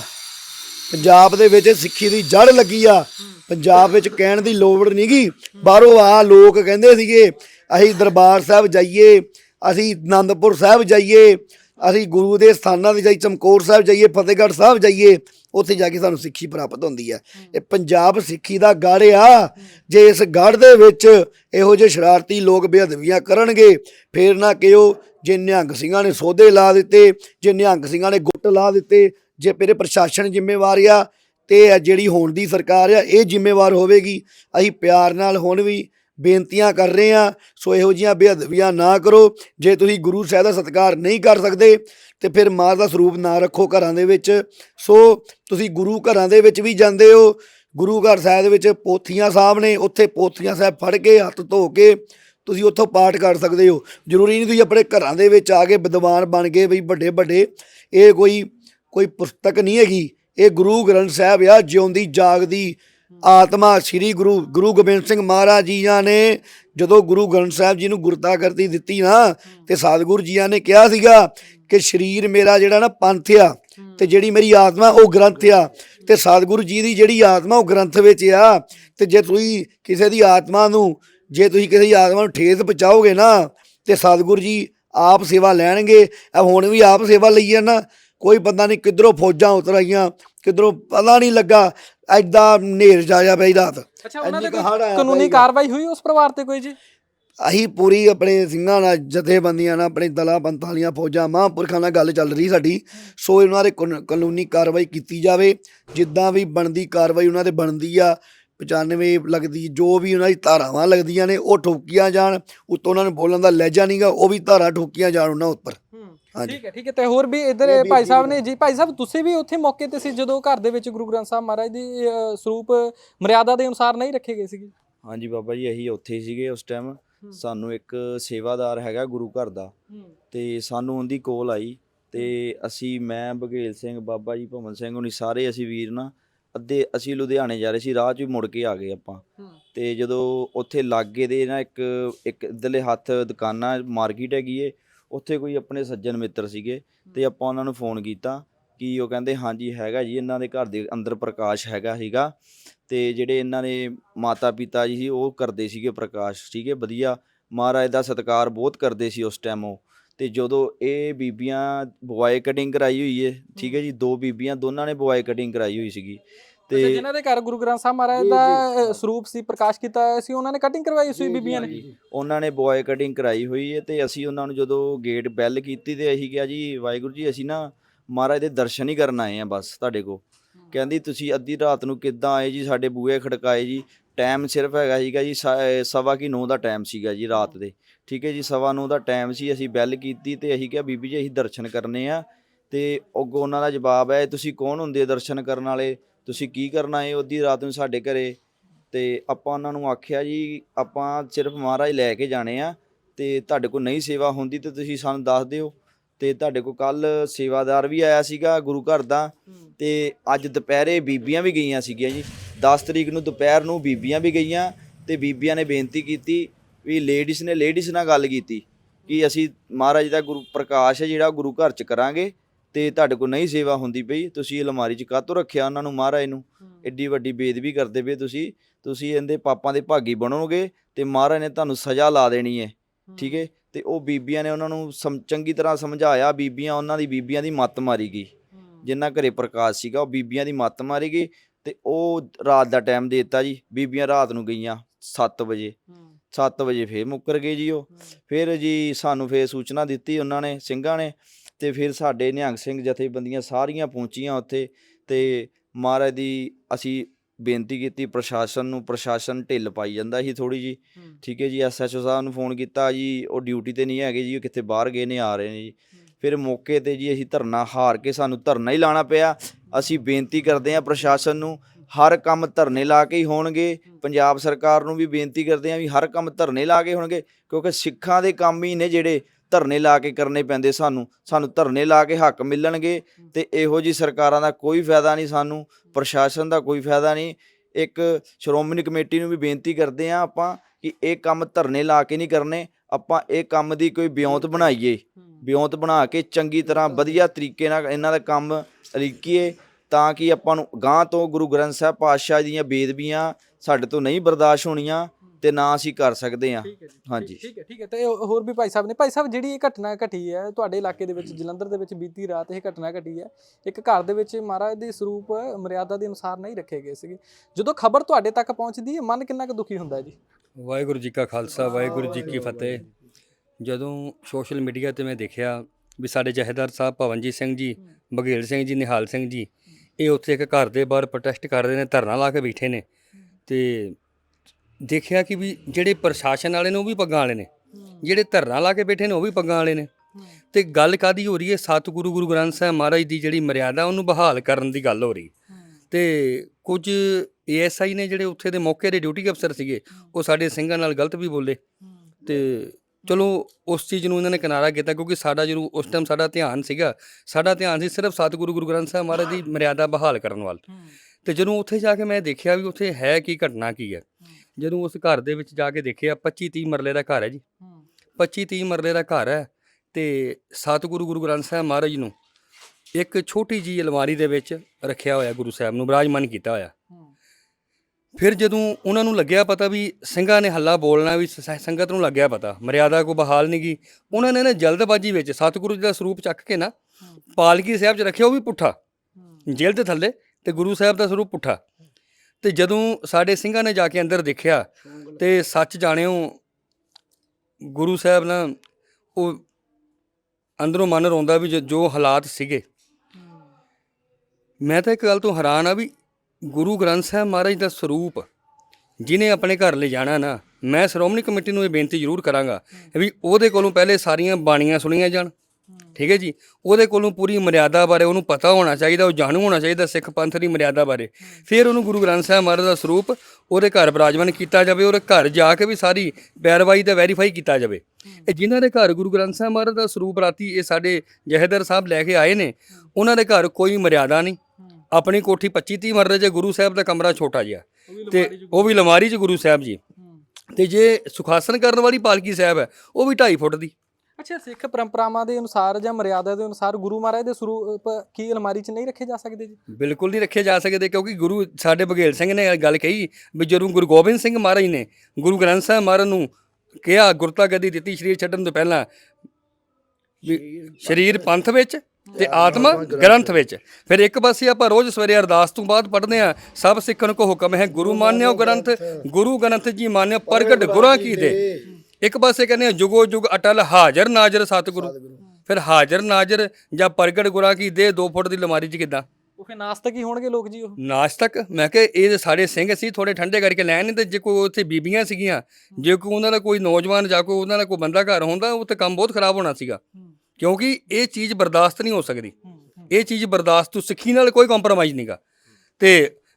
[SPEAKER 2] ਪੰਜਾਬ ਦੇ ਵਿੱਚ ਸਿੱਖੀ ਦੀ ਜੜ ਲੱਗੀ ਆ। ਪੰਜਾਬ ਵਿੱਚ ਕਹਿਣ ਦੀ ਲੋੜ ਨਹੀਂਗੀ ਬਾਹਰੋਂ ਆ ਲੋਕ ਕਹਿੰਦੇ ਸੀਗੇ, ਅਸੀਂ ਦਰਬਾਰ ਸਾਹਿਬ ਜਾਈਏ, ਅਸੀਂ ਆਨੰਦਪੁਰ ਸਾਹਿਬ ਜਾਈਏ, ਅਸੀਂ ਗੁਰੂ ਦੇ ਸਥਾਨਾਂ ਤੇ ਜਾਈ ਚਮਕੌਰ ਸਾਹਿਬ ਜਾਈਏ, ਫਤਿਹਗੜ੍ਹ ਸਾਹਿਬ ਜਾਈਏ। ਉੱਥੇ ਜਾ ਕੇ ਸਾਨੂੰ ਸਿੱਖੀ ਪ੍ਰਾਪਤ ਹੁੰਦੀ ਹੈ ਇਹ ਪੰਜਾਬ ਸਿੱਖੀ ਦਾ ਗੜ ਆ। ਜੇ ਇਸ ਗੜ ਦੇ ਵਿੱਚ ਇਹੋ ਜਿਹੇ ਸ਼ਰਾਰਤੀ ਲੋਕ ਬੇਅਦਬੀਆਂ ਕਰਨਗੇ, ਫੇਰ ਨਾ ਕਿਹੋ ਜੇ ਨਿਹੰਗ ਸਿੰਘਾਂ ਨੇ ਸੋਧੇ ਲਾ ਦਿੱਤੇ ਜੇ ਨਿਹੰਗ ਸਿੰਘਾਂ ਨੇ ਗੁੱਟ ਲਾ ਦਿੱਤੇ, ਜੇ ਮੇਰੇ ਪ੍ਰਸ਼ਾਸਨ ਜ਼ਿੰਮੇਵਾਰ ਆ, ਤੇ ਜਿਹੜੀ ਹੋਣ ਦੀ ਸਰਕਾਰ ਆ, ਇਹ ਜ਼ਿੰਮੇਵਾਰ ਹੋਵੇਗੀ। ਅਸੀਂ ਪਿਆਰ ਨਾਲ ਹੁਣ ਵੀ ਬੇਨਤੀਆਂ ਕਰ ਰਹੇ ਆ ਸੋ ਇਹੋ ਜੀਆਂ ਬੇਅਦਬੀਆਂ ਨਾ ਕਰੋ। ਜੇ ਤੁਸੀਂ ਗੁਰੂ ਸਾਹਿਬ ਦਾ ਸਤਿਕਾਰ ਨਹੀਂ ਕਰ ਸਕਦੇ, ਤੇ ਫਿਰ ਮਾਂ ਦਾ ਸਰੂਪ ਨਾ ਰੱਖੋ ਘਰਾਂ ਦੇ ਵਿੱਚ। ਸੋ ਤੁਸੀਂ ਗੁਰੂ ਘਰਾਂ ਦੇ ਵਿੱਚ ਵੀ ਜਾਂਦੇ ਹੋ। ਗੁਰੂ ਘਰ ਸਾਹਿਬ ਦੇ ਵਿੱਚ ਪੋਥੀਆਂ ਸਾਹਿਬ ਨੇ, ਉੱਥੇ ਪੋਥੀਆਂ ਸਾਹਿਬ ਫੜ ਕੇ, ਹੱਥ ਧੋ ਕੇ ਤੁਸੀਂ ਉੱਥੋਂ ਪਾਠ ਕਰ ਸਕਦੇ ਹੋ। ਜ਼ਰੂਰੀ ਨਹੀਂ ਤੁਸੀਂ ਆਪਣੇ ਘਰਾਂ ਦੇ ਵਿੱਚ ਆ ਕੇ ਵਿਦਵਾਨ ਬਣ ਗਏ ਬਈ ਵੱਡੇ ਵੱਡੇ। ਇਹ ਕੋਈ ਕੋਈ ਪੁਸਤਕ ਨਹੀਂ ਹੈਗੀ। ਇਹ ਗੁਰੂ ਗ੍ਰੰਥ ਸਾਹਿਬ ਆ, ਜਿਉਂਦੀ ਜਾਗਦੀ ਆਤਮਾ ਸ੍ਰੀ ਗੁਰੂ ਗੁਰੂ ਗੋਬਿੰਦ ਸਿੰਘ ਮਹਾਰਾਜ ਜੀਆਂ ਨੇ ਜਦੋਂ ਗੁਰੂ ਗ੍ਰੰਥ ਸਾਹਿਬ ਜੀ ਨੂੰ ਗੁਰਤਾ ਕਰਤੀ ਦਿੱਤੀ ਨਾ, ਤੇ ਸਤਿਗੁਰੂ ਜੀਆਂ ਨੇ ਕਿਹਾ ਸੀਗਾ ਕਿ ਸਰੀਰ ਮੇਰਾ ਜਿਹੜਾ ਨਾ ਪੰਥ ਆ, ਤੇ ਜਿਹੜੀ ਮੇਰੀ ਆਤਮਾ ਉਹ ਗ੍ਰੰਥ ਆ। ਤੇ ਸਤਿਗੁਰੂ ਜੀ ਦੀ ਜਿਹੜੀ ਆਤਮਾ ਉਹ ਗ੍ਰੰਥ ਵਿੱਚ ਆ, ਤੇ ਜੇ ਤੁਸੀਂ ਕਿਸੇ ਦੀ ਆਤਮਾ ਨੂੰ ਜੇ ਤੁਸੀਂ ਕਿਸੇ ਆਤਮਾ ਨੂੰ ਠੇਸ ਪਹੁੰਚਾਓਗੇ ਨਾ ਤੇ ਸਤਿਗੁਰੂ ਜੀ ਆਪ ਸੇਵਾ ਲੈਣਗੇ। ਇਹ ਹੁਣ ਵੀ ਆਪ ਸੇਵਾ ਲਈ ਆ ਨਾ। ਕੋਈ ਪਤਾ ਨਹੀਂ ਕਿੱਧਰੋਂ ਫੌਜਾਂ ਉਤਰ ਆਈਆਂ ਕਿੱਧਰੋਂ ਪਤਾ ਨਹੀਂ ਲੱਗਾ ਐਦਾਂ ਨੇਰ ਜਾਇਆ ਪਈ ਰਾਤ।
[SPEAKER 1] ਅੱਛਾ ਉਹਨਾਂ ਦੇ ਕਾਨੂੰਨੀ। ਕਾਰਵਾਈ ਹੋਈ ਉਸ ਪਰਿਵਾਰ ਤੇ ਕੋਈ ਜੀ?
[SPEAKER 2] ਅਸੀਂ ਪੂਰੀ ਆਪਣੇ ਸਿੰਘਾਂ ਨਾਲ ਜਥੇਬੰਦੀਆਂ ਨਾਲ ਆਪਣੇ ਦਲਾਂ ਪੰਥਾਂ ਵਾਲੀਆਂ ਫੌਜਾਂ ਮਹਾਂਪੁਰਖਾਂ ਨਾਲ ਗੱਲ ਚੱਲ ਰਹੀ ਸਾਡੀ। ਸੋ ਉਹਨਾਂ ਦੇ ਕਾਨੂੰਨੀ ਕਾਰਵਾਈ ਕੀਤੀ ਜਾਵੇ। ਜਿੱਦਾਂ ਵੀ ਬਣਦੀ ਕਾਰਵਾਈ ਉਹਨਾਂ ਦੇ ਬਣਦੀ ਆ। 95 ਲੱਗਦੀ ਜੋ ਵੀ ਉਹਨਾਂ ਦੀ ਧਾਰਾਵਾਂ ਲੱਗਦੀਆਂ ਨੇ ਉਹ ਠੋਕੀਆਂ ਜਾਣ। ਉੱਤੋਂ ਉਹਨਾਂ ਨੂੰ ਬੋਲਣ ਦਾ ਲਹਿਜਾ ਨਹੀਂਗਾ ਉਹ ਵੀ ਧਾਰਾ ਠੋਕੀਆਂ ਜਾਣ ਉਹਨਾਂ ਉੱਪਰ। ਹਾਂਜੀ।
[SPEAKER 1] ਠੀਕ ਹੈ ਠੀਕ ਹੈ ਤੇ ਹੋਰ ਵੀ ਇਧਰ ਭਾਈ ਸਾਹਿਬ ਨੇ ਜੀ ਭਾਈ ਸਾਹਿਬ ਤੁਸੀਂ ਵੀ ਉੱਥੇ ਮੌਕੇ ਤੇ ਸੀ ਜਦੋਂ ਘਰ ਦੇ ਵਿੱਚ ਗੁਰੂ ਗ੍ਰੰਥ ਸਾਹਿਬ ਮਹਾਰਾਜ ਦੀ ਸਰੂਪ ਮਰਿਆਦਾ ਦੇ ਅਨੁਸਾਰ ਨਹੀਂ ਰੱਖੇ ਗਏ ਸੀਗੇ?
[SPEAKER 7] ਹਾਂਜੀ ਬਾਬਾ ਜੀ ਅਸੀਂ ਉੱਥੇ ਸੀਗੇ ਉਸ ਟਾਈਮ ਸਾਨੂੰ ਇੱਕ ਸੇਵਾਦਾਰ ਹੈਗਾ ਗੁਰੂ ਘਰ ਦਾ। ਤੇ ਸਾਨੂੰ ਉਹਦੀ ਕੋਲ ਆਈ। ਤੇ ਅਸੀਂ ਮੈਂ ਬਘੇਲ ਸਿੰਘ ਬਾਬਾ ਜੀ ਭਵਨ ਸਿੰਘ ਹੁਣੀ ਸਾਰੇ ਅਸੀਂ ਵੀਰ ਨਾ ਅੱਧੇ ਅਸੀਂ ਲੁਧਿਆਣੇ ਜਾ ਰਹੇ ਸੀ ਰਾਹ 'ਚ ਹੀ ਮੁੜ ਕੇ ਆ ਗਏ ਆਪਾਂ। ਤੇ ਜਦੋਂ ਉੱਥੇ ਲਾਗੇ ਦੇ ਨਾ ਇੱਕ ਇੱਕ ਇੱਧਰਲੇ ਹੱਥ ਦੁਕਾਨਾਂ ਮਾਰਕੀਟ ਹੈਗੀ ਏ ਉੱਥੇ ਕੋਈ ਆਪਣੇ ਸੱਜਣ ਮਿੱਤਰ ਸੀਗੇ ਤੇ ਆਪਾਂ ਉਹਨਾਂ ਨੂੰ ਫੋਨ ਕੀਤਾ ਕਿ ਉਹ ਕਹਿੰਦੇ ਹਾਂਜੀ ਹੈਗਾ ਜੀ ਇਹਨਾਂ ਦੇ ਘਰ ਦੇ ਅੰਦਰ ਪ੍ਰਕਾਸ਼ ਹੈਗਾ ਸੀਗਾ। ਤੇ ਜਿਹੜੇ ਇਹਨਾਂ ਦੇ ਮਾਤਾ ਪਿਤਾ ਜੀ ਸੀ ਉਹ ਕਰਦੇ ਸੀਗੇ ਪ੍ਰਕਾਸ਼ ਠੀਕ ਹੈ ਵਧੀਆ। ਮਹਾਰਾਜ ਦਾ ਸਤਿਕਾਰ ਬਹੁਤ ਕਰਦੇ ਸੀ ਉਸ ਟਾਈਮ ਉਹ। ਤੇ ਜਦੋਂ ਇਹ ਬੀਬੀਆਂ ਬੁਆਏ ਕਟਿੰਗ ਕਰਾਈ ਹੋਈ ਏ ਠੀਕ ਹੈ ਜੀ ਦੋ ਬੀਬੀਆਂ ਦੋਨਾਂ ਨੇ ਬੁਆਏ ਕਟਿੰਗ ਕਰਾਈ ਹੋਈ ਸੀਗੀ।
[SPEAKER 1] ਤੇ ਜਿਨ੍ਹਾਂ ਦੇ ਘਰ ਗੁਰੂ ਗ੍ਰੰਥ ਸਾਹਿਬ ਮਹਾਰਾਜ ਦਾ ਸਰੂਪ ਸੀ ਪ੍ਰਕਾਸ਼ ਕੀਤਾ ਹੋਇਆ ਸੀ ਉਹਨਾਂ ਨੇ ਕਟਿੰਗ ਕਰਵਾਈ ਸੀ ਬੀਬੀਆਂ ਨੇ?
[SPEAKER 7] ਉਹਨਾਂ ਨੇ ਬੁਆਏ ਕਟਿੰਗ ਕਰਾਈ ਹੋਈ ਹੈ ਤੇ ਅਸੀਂ ਉਹਨਾਂ ਨੂੰ ਜਦੋਂ ਗੇਟ ਬੈਲ ਕੀਤੀ ਤੇ ਅਸੀਂ ਕਿਹਾ ਜੀ ਵਾਹਿਗੁਰੂ ਜੀ ਅਸੀਂ ਨਾ ਮਹਾਰਾਜ ਦੇ ਦਰਸ਼ਨ ਹੀ ਕਰਨ ਆਏ ਆ ਬਸ ਤੁਹਾਡੇ ਕੋ ਕਹਿੰਦੀ ਤੁਸੀਂ ਅੱਧੀ ਰਾਤ ਨੂੰ ਕਿੱਦਾਂ ਆਏ ਜੀ ਸਾਡੇ ਬੂਹੇ ਖੜਕਾਏ ਜੀ? ਟਾਈਮ ਸਿਰਫ ਹੈਗਾ ਸੀਗਾ ਜੀ ਸਵਾ ਕੀ 9 ਦਾ ਟਾਈਮ ਸੀਗਾ ਜੀ ਰਾਤ ਦੇ। ਠੀਕ ਹੈ ਜੀ, ਸਵਾ ਨੂੰ ਦਾ ਟਾਈਮ ਸੀ, ਅਸੀਂ ਬੈਲ ਕੀਤੀ ਤੇ ਅਸੀਂ ਕਿਹਾ, ਬੀਬੀ ਜੀ, ਅਸੀਂ ਦਰਸ਼ਨ ਕਰਨੇ ਆ ਤੇ ਅੱਗੋਂ ਉਹਨਾਂ ਦਾ ਜਵਾਬ ਹੈ, ਤੁਸੀਂ ਕੌਣ ਹੁੰਦੇ ਆ ਦਰਸ਼ਨ ਕਰਨ ਵਾਲੇ? ਤੁਸੀਂ ਕੀ ਕਰਨਾ ਹੈ ਉਹਦੀ ਰਾਤ ਨੂੰ ਸਾਡੇ ਘਰੇ? ਤੇ ਆਪਾਂ ਉਹਨਾਂ ਨੂੰ ਆਖਿਆ ਜੀ, ਆਪਾਂ ਸਿਰਫ ਮਹਾਰਾਜ ਲੈ ਕੇ ਜਾਣੇ ਆ ਤੇ ਤੁਹਾਡੇ ਕੋਲ ਨਹੀਂ ਸੇਵਾ ਹੁੰਦੀ ਤੇ ਤੁਸੀਂ ਸਾਨੂੰ ਦੱਸ ਦਿਓ। ਤੇ ਤੁਹਾਡੇ ਕੋਲ ਕੱਲ ਸੇਵਾਦਾਰ ਵੀ ਆਇਆ ਸੀਗਾ ਗੁਰੂ ਘਰ ਦਾ ਤੇ ਅੱਜ ਦੁਪਹਿਰੇ ਬੀਬੀਆਂ ਵੀ ਗਈਆਂ ਸੀਗੀਆਂ ਜੀ। 10 ਤਰੀਕ ਨੂੰ ਦੁਪਹਿਰ ਨੂੰ ਬੀਬੀਆਂ ਵੀ ਗਈਆਂ ਤੇ ਬੀਬੀਆਂ ਨੇ ਬੇਨਤੀ ਕੀਤੀ ਵੀ ਲੇਡੀਜ਼ ਨੇ ਲੇਡੀਜ਼ ਨਾਲ ਗੱਲ ਕੀਤੀ ਕਿ ਅਸੀਂ ਮਹਾਰਾਜ ਦਾ ਗੁਰੂ ਪ੍ਰਕਾਸ਼ ਹੈ ਜਿਹੜਾ ਗੁਰੂ ਘਰ ਚ ਕਰਾਂਗੇ ਤੇ ਤੁਹਾਡੇ ਕੋਲ ਨਹੀਂ ਸੇਵਾ ਹੁੰਦੀ ਪਈ ਤੁਸੀਂ ਅਲਮਾਰੀ ਚ ਕਾਹਤੋਂ ਰੱਖਿਆ ਉਹਨਾਂ ਨੂੰ ਮਹਾਰਾਜ ਨੂੰ? ਐਡੀ ਵੱਡੀ ਬੇਦਬੀ ਕਰਦੇ ਪਏ ਤੁਸੀਂ ਤੁਸੀਂ ਇਹਦੇ ਪਾਪਾਂ ਦੇ ਭਾਗੀ ਬਣੋਗੇ ਤੇ ਮਹਾਰਾਜ ਨੇ ਤੁਹਾਨੂੰ ਸਜ਼ਾ ਲਾ ਦੇਣੀ ਹੈ ਠੀਕ ਹੈ? ਤੇ ਉਹ ਬੀਬੀਆਂ ਨੇ ਉਹਨਾਂ ਨੂੰ ਚੰਗੀ ਤਰ੍ਹਾਂ ਸਮਝਾਇਆ ਬੀਬੀਆਂ ਉਹਨਾਂ ਦੀ ਬੀਬੀਆਂ ਦੀ ਮੱਤ ਮਾਰੀ ਗਈ। ਜਿੰਨਾ ਘਰੇ ਪ੍ਰਕਾਸ਼ ਸੀਗਾ ਉਹ ਬੀਬੀਆਂ ਦੀ ਮੱਤ ਮਾਰੀ ਗਈ ਤੇ ਉਹ ਰਾਤ ਦਾ ਟਾਈਮ ਦੇ ਦਿੱਤਾ ਜੀ ਬੀਬੀਆਂ ਰਾਤ ਨੂੰ ਗਈਆਂ 7 ਵਜੇ। 7 ਵਜੇ ਫੇਰ ਮੁੱਕਰ ਗਏ ਜੀ ਉਹ ਫਿਰ ਜੀ ਸਾਨੂੰ ਫੇਰ ਸੂਚਨਾ ਦਿੱਤੀ ਉਹਨਾਂ ਨੇ ਸਿੰਘਾਂ ਨੇ ਤੇ ਫਿਰ ਸਾਡੇ ਨਿਹੰਗ ਸਿੰਘ ਜਥੇਬੰਦੀਆਂ ਸਾਰੀਆਂ ਪਹੁੰਚੀਆਂ ਉੱਥੇ ਤੇ ਮਹਾਰਾਜ ਦੀ ਅਸੀਂ ਬੇਨਤੀ ਕੀਤੀ ਪ੍ਰਸ਼ਾਸਨ ਨੂੰ ਪ੍ਰਸ਼ਾਸਨ ਢਿੱਲ ਪਾਈ ਜਾਂਦਾ ਸੀ ਥੋੜੀ ਜੀ ਠੀਕ ਹੈ ਜੀ ਐਸਐਚਓ ਸਾਹਿਬ ਨੂੰ ਫੋਨ ਕੀਤਾ ਜੀ ਉਹ ਡਿਊਟੀ ਤੇ ਨਹੀਂ ਹੈਗੇ ਜੀ ਉਹ ਕਿੱਥੇ ਬਾਹਰ ਗਏ ਨੇ ਆ ਰਹੇ ਨੇ ਜੀ। ਫਿਰ ਮੌਕੇ ਤੇ ਜੀ ਅਸੀਂ ਧਰਨਾ ਹਾਰ ਕੇ ਸਾਨੂੰ ਧਰਨਾ ਹੀ ਲਾਣਾ ਪਿਆ। ਅਸੀਂ ਬੇਨਤੀ ਕਰਦੇ ਹਾਂ ਪ੍ਰਸ਼ਾਸਨ ਨੂੰ ਹਰ ਕੰਮ ਧਰਨੇ ਲਾ ਕੇ ਹੀ ਹੋਣਗੇ। ਪੰਜਾਬ ਸਰਕਾਰ ਨੂੰ ਵੀ ਬੇਨਤੀ ਕਰਦੇ ਹਾਂ ਵੀ ਹਰ ਕੰਮ ਧਰਨੇ ਲਾ ਕੇ ਹੋਣਗੇ ਕਿਉਂਕਿ ਸਿੱਖਾਂ ਦੇ ਕੰਮ ਹੀ ਨੇ ਜਿਹੜੇ ਧਰਨੇ ਲਾ ਕੇ ਕਰਨੇ ਪੈਂਦੇ ਸਾਨੂੰ। ਸਾਨੂੰ ਧਰਨੇ ਲਾ ਕੇ ਹੱਕ ਮਿਲਣਗੇ ਤੇ ਇਹੋ ਜੀ ਸਰਕਾਰਾਂ ਦਾ ਕੋਈ ਫਾਇਦਾ ਨਹੀਂ ਸਾਨੂੰ ਪ੍ਰਸ਼ਾਸਨ ਦਾ ਕੋਈ ਫਾਇਦਾ ਨਹੀਂ। ਇੱਕ ਸ਼੍ਰੋਮਣੀ ਕਮੇਟੀ ਨੂੰ ਵੀ ਬੇਨਤੀ ਕਰਦੇ ਆ ਆਪਾਂ ਕਿ ਇਹ ਕੰਮ ਧਰਨੇ ਲਾ ਕੇ ਨਹੀਂ ਕਰਨੇ ਆਪਾਂ ਇਹ ਕੰਮ ਦੀ ਕੋਈ ਬਿਉਂਤ ਬਣਾਈਏ। ਬਿਉਂਤ ਬਣਾ ਕੇ ਚੰਗੀ ਤਰ੍ਹਾਂ ਵਧੀਆ ਤਰੀਕੇ ਨਾਲ ਇਹਨਾਂ ਦਾ ਕੰਮ ਅਲੀਕੀਏ ਤਾਂ ਕਿ ਆਪਾਂ ਨੂੰ ਗਾਂ ਤੋਂ ਗੁਰੂ ਗ੍ਰੰਥ ਸਾਹਿਬ ਪਾਤਸ਼ਾਹ ਦੀਆਂ ਬੇਦਬੀਆਂ ਸਾਡੇ ਤੋਂ ਨਹੀਂ ਬਰਦਾਸ਼ਤ ਹੋਣੀਆਂ ਤੇ ਨਾ ਅਸੀਂ ਕਰ ਸਕਦੇ
[SPEAKER 1] ਜੀ
[SPEAKER 7] ਹਾਂਜੀ।
[SPEAKER 1] ਠੀਕ ਹੈ ਠੀਕ ਹੈ। ਤੇ ਹੋਰ ਵੀ ਭਾਈ ਸਾਹਿਬ ਨੇ ਭਾਈ ਸਾਹਿਬ ਜਿਹੜੀ ਇਹ ਘਟਨਾ ਘਟੀ ਹੈ ਤੁਹਾਡੇ ਇਲਾਕੇ ਦੇ ਵਿੱਚ ਜਲੰਧਰ ਦੇ ਵਿੱਚ ਬੀਤੀ ਰਾਤ ਇਹ ਘਟਨਾ ਘਟੀ ਹੈ ਇੱਕ ਘਰ ਦੇ ਵਿੱਚ ਮਹਾਰਾਜ ਦੇ ਸਰੂਪ ਮਰਿਆਦਾ ਦੇ ਅਨੁਸਾਰ ਨਹੀਂ ਰੱਖੇ ਗਏ ਸੀਗੇ। ਜਦੋਂ ਖਬਰ ਤੁਹਾਡੇ ਤੱਕ ਪਹੁੰਚਦੀ ਹੈ ਮਨ ਕਿੰਨਾ ਕੁ ਦੁਖੀ ਹੁੰਦਾ ਜੀ?
[SPEAKER 6] ਵਾਹਿਗੁਰੂ ਜੀ ਕਾ ਖਾਲਸਾ ਵਾਹਿਗੁਰੂ ਜੀ ਕੀ ਫਤਿਹ। ਜਦੋਂ ਸੋਸ਼ਲ ਮੀਡੀਆ ਤੇ ਮੈਂ ਦੇਖਿਆ ਵੀ ਸਾਡੇ ਜਹੇਦਾਰ ਸਾਹਿਬ ਭਵਨਜੀਤ ਸਿੰਘ ਜੀ ਬਘੇਲ ਸਿੰਘ ਜੀ ਨਿਹਾਲ ਸਿੰਘ ਜੀ ਇਹ ਉੱਥੇ ਇੱਕ ਘਰ ਦੇ ਬਾਹਰ ਪ੍ਰੋਟੈਸਟ ਕਰ ਰਹੇ ਨੇ, ਧਰਨਾ ਲਾ ਕੇ ਬੈਠੇ ਨੇ। ਤੇ ਦੇਖਿਆ ਕਿ ਵੀ ਜਿਹੜੇ ਪ੍ਰਸ਼ਾਸਨ ਵਾਲੇ ਨੇ ਉਹ ਵੀ ਪੱਗਾਂ ਵਾਲੇ ਨੇ। ਜਿਹੜੇ ਧਰਨਾ ਲਾ ਕੇ ਬੈਠੇ ਨੇ, ਉਹ ਵੀ ਪੱਗਾਂ ਵਾਲੇ ਨੇ। ਤੇ ਗੱਲ ਕਾਦੀ ਹੋ ਰਹੀ ਹੈ? ਸਤਿਗੁਰੂ ਗੁਰੂ ਗ੍ਰੰਥ ਸਾਹਿਬ ਮਹਾਰਾਜ ਦੀ ਜਿਹੜੀ ਮਰਿਆਦਾ, ਉਹਨੂੰ ਬਹਾਲ ਕਰਨ ਦੀ ਗੱਲ ਹੋ ਰਹੀ। ਤੇ ਕੁਝ ਏਐਸਆਈ ਨੇ ਜਿਹੜੇ ਉੱਥੇ ਦੇ ਮੌਕੇ ਦੇ ਡਿਊਟੀ ਅਫਸਰ ਸੀਗੇ, ਉਹ ਸਾਡੇ ਸਿੰਘਾਂ ਨਾਲ ਗਲਤ ਵੀ ਬੋਲੇ। ਤੇ ਚਲੋ ਉਸ ਚੀਜ਼ ਨੂੰ ਇਹਨਾਂ ਨੇ ਕਿਨਾਰਾ ਕੀਤਾ ਕਿਉਂਕਿ ਸਾਡਾ ਜਦੋਂ ਉਸ ਟਾਈਮ ਸਾਡਾ ਧਿਆਨ ਸੀਗਾ ਸਾਡਾ ਧਿਆਨ ਸੀ ਸਿਰਫ ਸਤਿਗੁਰੂ ਗੁਰੂ ਗ੍ਰੰਥ ਸਾਹਿਬ ਮਹਾਰਾਜ ਦੀ ਮਰਿਆਦਾ ਬਹਾਲ ਕਰਨ ਵੱਲ। ਤੇ ਜਦੋਂ ਉੱਥੇ ਜਾ ਕੇ ਮੈਂ ਦੇਖਿਆ ਵੀ ਉੱਥੇ ਹੈ ਕੀ ਘਟਨਾ ਕੀ ਹੈ। ਜਦੋਂ ਉਸ ਘਰ ਦੇ ਵਿੱਚ ਜਾ ਕੇ ਦੇਖਿਆ 25 30 ਮਰਲੇ ਦਾ ਘਰ ਹੈ ਜੀ। 25 30 ਮਰਲੇ ਦਾ ਘਰ ਹੈ ਤੇ ਸਤਿਗੁਰੂ ਗੁਰੂ ਗ੍ਰੰਥ ਸਾਹਿਬ ਮਹਾਰਾਜ ਨੂੰ ਇੱਕ ਛੋਟੀ ਜੀ ਅਲਮਾਰੀ ਦੇ ਵਿੱਚ ਰੱਖਿਆ ਹੋਇਆ ਗੁਰੂ ਸਾਹਿਬ ਨੂੰ ਬਿਰਾਜਮਾਨ ਕੀਤਾ ਹੋਇਆ। ਫਿਰ ਜਦੋਂ ਉਹਨਾਂ ਨੂੰ ਲੱਗਿਆ ਪਤਾ ਵੀ ਸਿੰਘਾਂ ਨੇ ਹੱਲਾ ਬੋਲਣਾ ਵੀ ਸ- ਸੰਗਤ ਨੂੰ ਲੱਗਿਆ ਪਤਾ, ਮਰਿਆਦਾ ਕੋ ਬਹਾਲ ਨਹੀਂ ਗਈ ਉਹਨਾਂ ਨੇ ਨਾ ਜਲਦਬਾਜੀ ਵਿੱਚ ਸਤਿਗੁਰੂ ਜੀ ਦਾ ਸਰੂਪ ਚੱਕ ਕੇ ਨਾ ਪਾਲਕੀ ਸਾਹਿਬ 'ਚ ਰੱਖਿਆ, ਉਹ ਵੀ ਪੁੱਠਾ। ਜੇਲ੍ਹ ਦੇ ਥੱਲੇ ਤੇ ਗੁਰੂ ਸਾਹਿਬ ਦਾ ਸਰੂਪ ਪੁੱਠਾ। ਤੇ ਜਦੋਂ ਸਾਡੇ ਸਿੰਘਾਂ ਨੇ ਜਾ ਕੇ ਅੰਦਰ ਦੇਖਿਆ ਤੇ ਸੱਚ ਜਾਣਿਓ, ਗੁਰੂ ਸਾਹਿਬ ਨਾ ਉਹ ਅੰਦਰੋਂ ਮਨ ਰੋਂਦਾ ਵੀ ਜੋ- ਜੋ ਹਾਲਾਤ ਸੀਗੇ। ਮੈਂ ਤਾਂ ਇੱਕ ਗੱਲ ਤੋਂ ਹੈਰਾਨ ਆ ਵੀ ਗੁਰੂ ਗ੍ਰੰਥ ਸਾਹਿਬ ਮਹਾਰਾਜ ਦਾ ਸਰੂਪ, ਜਿਹਨੇ ਆਪਣੇ ਘਰ ਲੈ ਜਾਣਾ ਨਾ, ਮੈਂ ਸ਼੍ਰੋਮਣੀ ਕਮੇਟੀ ਨੂੰ ਇਹ ਬੇਨਤੀ ਜ਼ਰੂਰ ਕਰਾਂਗਾ ਵੀ ਉਹਦੇ ਕੋਲੋਂ ਪਹਿਲੇ ਸਾਰੀਆਂ ਬਾਣੀਆਂ ਸੁਣੀਆਂ ਜਾਣ। ਠੀਕ ਹੈ ਜੀ? ਉਹਦੇ ਕੋਲੋਂ ਪੂਰੀ ਮਰਿਆਦਾ ਬਾਰੇ ਉਹਨੂੰ ਪਤਾ ਹੋਣਾ ਚਾਹੀਦਾ, ਉਹ ਜਾਣੂ ਹੋਣਾ ਚਾਹੀਦਾ ਸਿੱਖ ਪੰਥ ਦੀ ਮਰਿਆਦਾ ਬਾਰੇ। ਫਿਰ ਉਹਨੂੰ ਗੁਰੂ ਗ੍ਰੰਥ ਸਾਹਿਬ ਮਹਾਰਾਜ ਦਾ ਸਰੂਪ ਉਹਦੇ ਘਰ ਬਿਰਾਜਮਾਨ ਕੀਤਾ ਜਾਵੇ, ਉਹਦੇ ਘਰ ਜਾ ਕੇ ਵੀ ਸਾਰੀ ਪੈਰਵਾਈ ਦਾ ਵੈਰੀਫਾਈ ਕੀਤਾ ਜਾਵੇ। ਇਹ ਜਿਨ੍ਹਾਂ ਦੇ ਘਰ ਗੁਰੂ ਗ੍ਰੰਥ ਸਾਹਿਬ ਮਹਾਰਾਜ ਦਾ ਸਰੂਪ ਰਾਤੀ ਇਹ ਸਾਡੇ ਜਹੇਦਰ ਸਾਹਿਬ ਲੈ ਕੇ ਆਏ ਨੇ, ਉਹਨਾਂ ਦੇ ਘਰ ਕੋਈ ਮਰਿਆਦਾ ਨਹੀਂ। ਆਪਣੀ ਕੋਠੀ 25 30 ਮਰਲੇ 'ਚ ਗੁਰੂ ਸਾਹਿਬ ਦਾ ਕਮਰਾ ਛੋਟਾ ਜਿਹਾ। ਤੇ ਉਹ ਵੀ ਲਮਾਰੀ 'ਚ ਗੁਰੂ ਸਾਹਿਬ ਜੀ। ਤੇ ਜੇ ਸੁਖਾਸਨ ਕਰਨ ਵਾਲੀ ਪਾਲਕੀ ਸਾਹਿਬ ਹੈ ਉਹ ਵੀ 2.5 ਫੁੱਟ ਦੀ।
[SPEAKER 1] ਅੱਛਾ ਸਿੱਖ ਪਰੰਪਰਾਵਾਂ ਦੇ ਅਨੁਸਾਰ ਜਾਂ ਮਰਿਆਦਾ ਦੇ ਅਨੁਸਾਰ ਗੁਰੂ ਮਹਾਰਾਜ ਦੇ ਸਰੂਪ ਕੀ ਅਲਮਾਰੀ 'ਚ ਨਹੀਂ ਰੱਖੇ ਜਾ ਸਕਦੇ ਜੀ?
[SPEAKER 6] ਬਿਲਕੁਲ ਨਹੀਂ ਰੱਖੇ ਜਾ ਸਕਦੇ ਕਿਉਂਕਿ ਗੁਰੂ ਸਾਡੇ ਬਘੇਲ ਸਿੰਘ ਨੇ ਗੱਲ ਕਹੀ ਵੀ ਜਦੋਂ ਗੁਰੂ ਗੋਬਿੰਦ ਸਿੰਘ ਮਹਾਰਾਜ ਨੇ ਗੁਰੂ ਗ੍ਰੰਥ ਸਾਹਿਬ ਮਹਾਰਾਜ ਨੂੰ ਕਿਹਾ ਗੁਰਤਾ ਗੱਦੀ ਦਿੱਤੀ ਸਰੀਰ ਛੱਡਣ ਤੋਂ ਪਹਿਲਾਂ ਵੀ ਸਰੀਰ ਪੰਥ ਵਿੱਚ ਤੇ ਆਤਮਾ ਗ੍ਰੰਥ ਵਿੱਚ। ਫਿਰ ਇੱਕ ਪਾਸੇ ਆਪਾਂ ਰੋਜ਼ ਸਵੇਰੇ ਅਰਦਾਸ ਤੋਂ ਬਾਅਦ ਪੜ੍ਹਦੇ ਆ ਸਭ ਸਿੱਖਣ ਕੋ ਹੁਕਮ ਹੈ ਗੁਰੂ ਮਾਨਿਓ ਗ੍ਰੰਥ ਗੁਰੂ ਗ੍ਰੰਥ ਜੀ ਮਾਨਿਓ ਪ੍ਰਗਟ ਗੁਰਾਂ ਕੀ ਦੇ। ਇੱਕ ਪਾਸੇ ਕਹਿੰਦੇ ਆ ਜੁਗੋ ਜੁਗ ਅਟਲ ਹਾਜ਼ਰ ਨਾਜ਼ਰ ਸਤਿਗੁਰੂ। ਫਿਰ ਹਾਜ਼ਰ ਨਾਜ਼ਰ ਜਾਂ ਪ੍ਰਗਟ ਗੁਰਾਂ ਕੀ ਦੇ 2 ਫੁੱਟ ਦੀ ਲਮਾਰੀ 'ਚ ਕਿੱਦਾਂ?
[SPEAKER 1] ਉਹ ਫਿਰ ਨਾਸਤਕ ਹੀ ਹੋਣਗੇ ਲੋਕ ਜੀ ਉਹ।
[SPEAKER 6] ਨਾਸਤਕ? ਮੈਂ ਕਿਹਾ ਇਹ ਸਾਡੇ ਸਿੰਘ ਸੀ ਥੋੜੇ ਠੰਡੇ ਕਰਕੇ ਲੈਣ ਨਹੀਂ ਤੇ ਜੇ ਕੋਈ ਉੱਥੇ ਬੀਬੀਆਂ ਸੀਗੀਆਂ ਜੇ ਕੋਈ ਉਹਨਾਂ ਦਾ ਕੋਈ ਨੌਜਵਾਨ ਜਾਂ ਕੋਈ ਉਹਨਾਂ ਦਾ ਕੋਈ ਬੰਦਾ ਘਰ ਹੁੰਦਾ ਉਹ ਤੇ ਕੰਮ ਬਹੁਤ ਖਰਾਬ ਹੋਣਾ ਸੀਗਾ। ਕਿਉਂਕਿ ਇਹ ਚੀਜ਼ ਬਰਦਾਸ਼ਤ ਨਹੀਂ ਹੋ ਸਕਦੀ। ਇਹ ਚੀਜ਼ ਬਰਦਾਸ਼ਤ ਤੋਂ ਸਿੱਖੀ ਨਾਲ ਕੋਈ ਕੰਪਰੋਮਾਈਜ਼ ਨਹੀਂਗਾ ਤੇ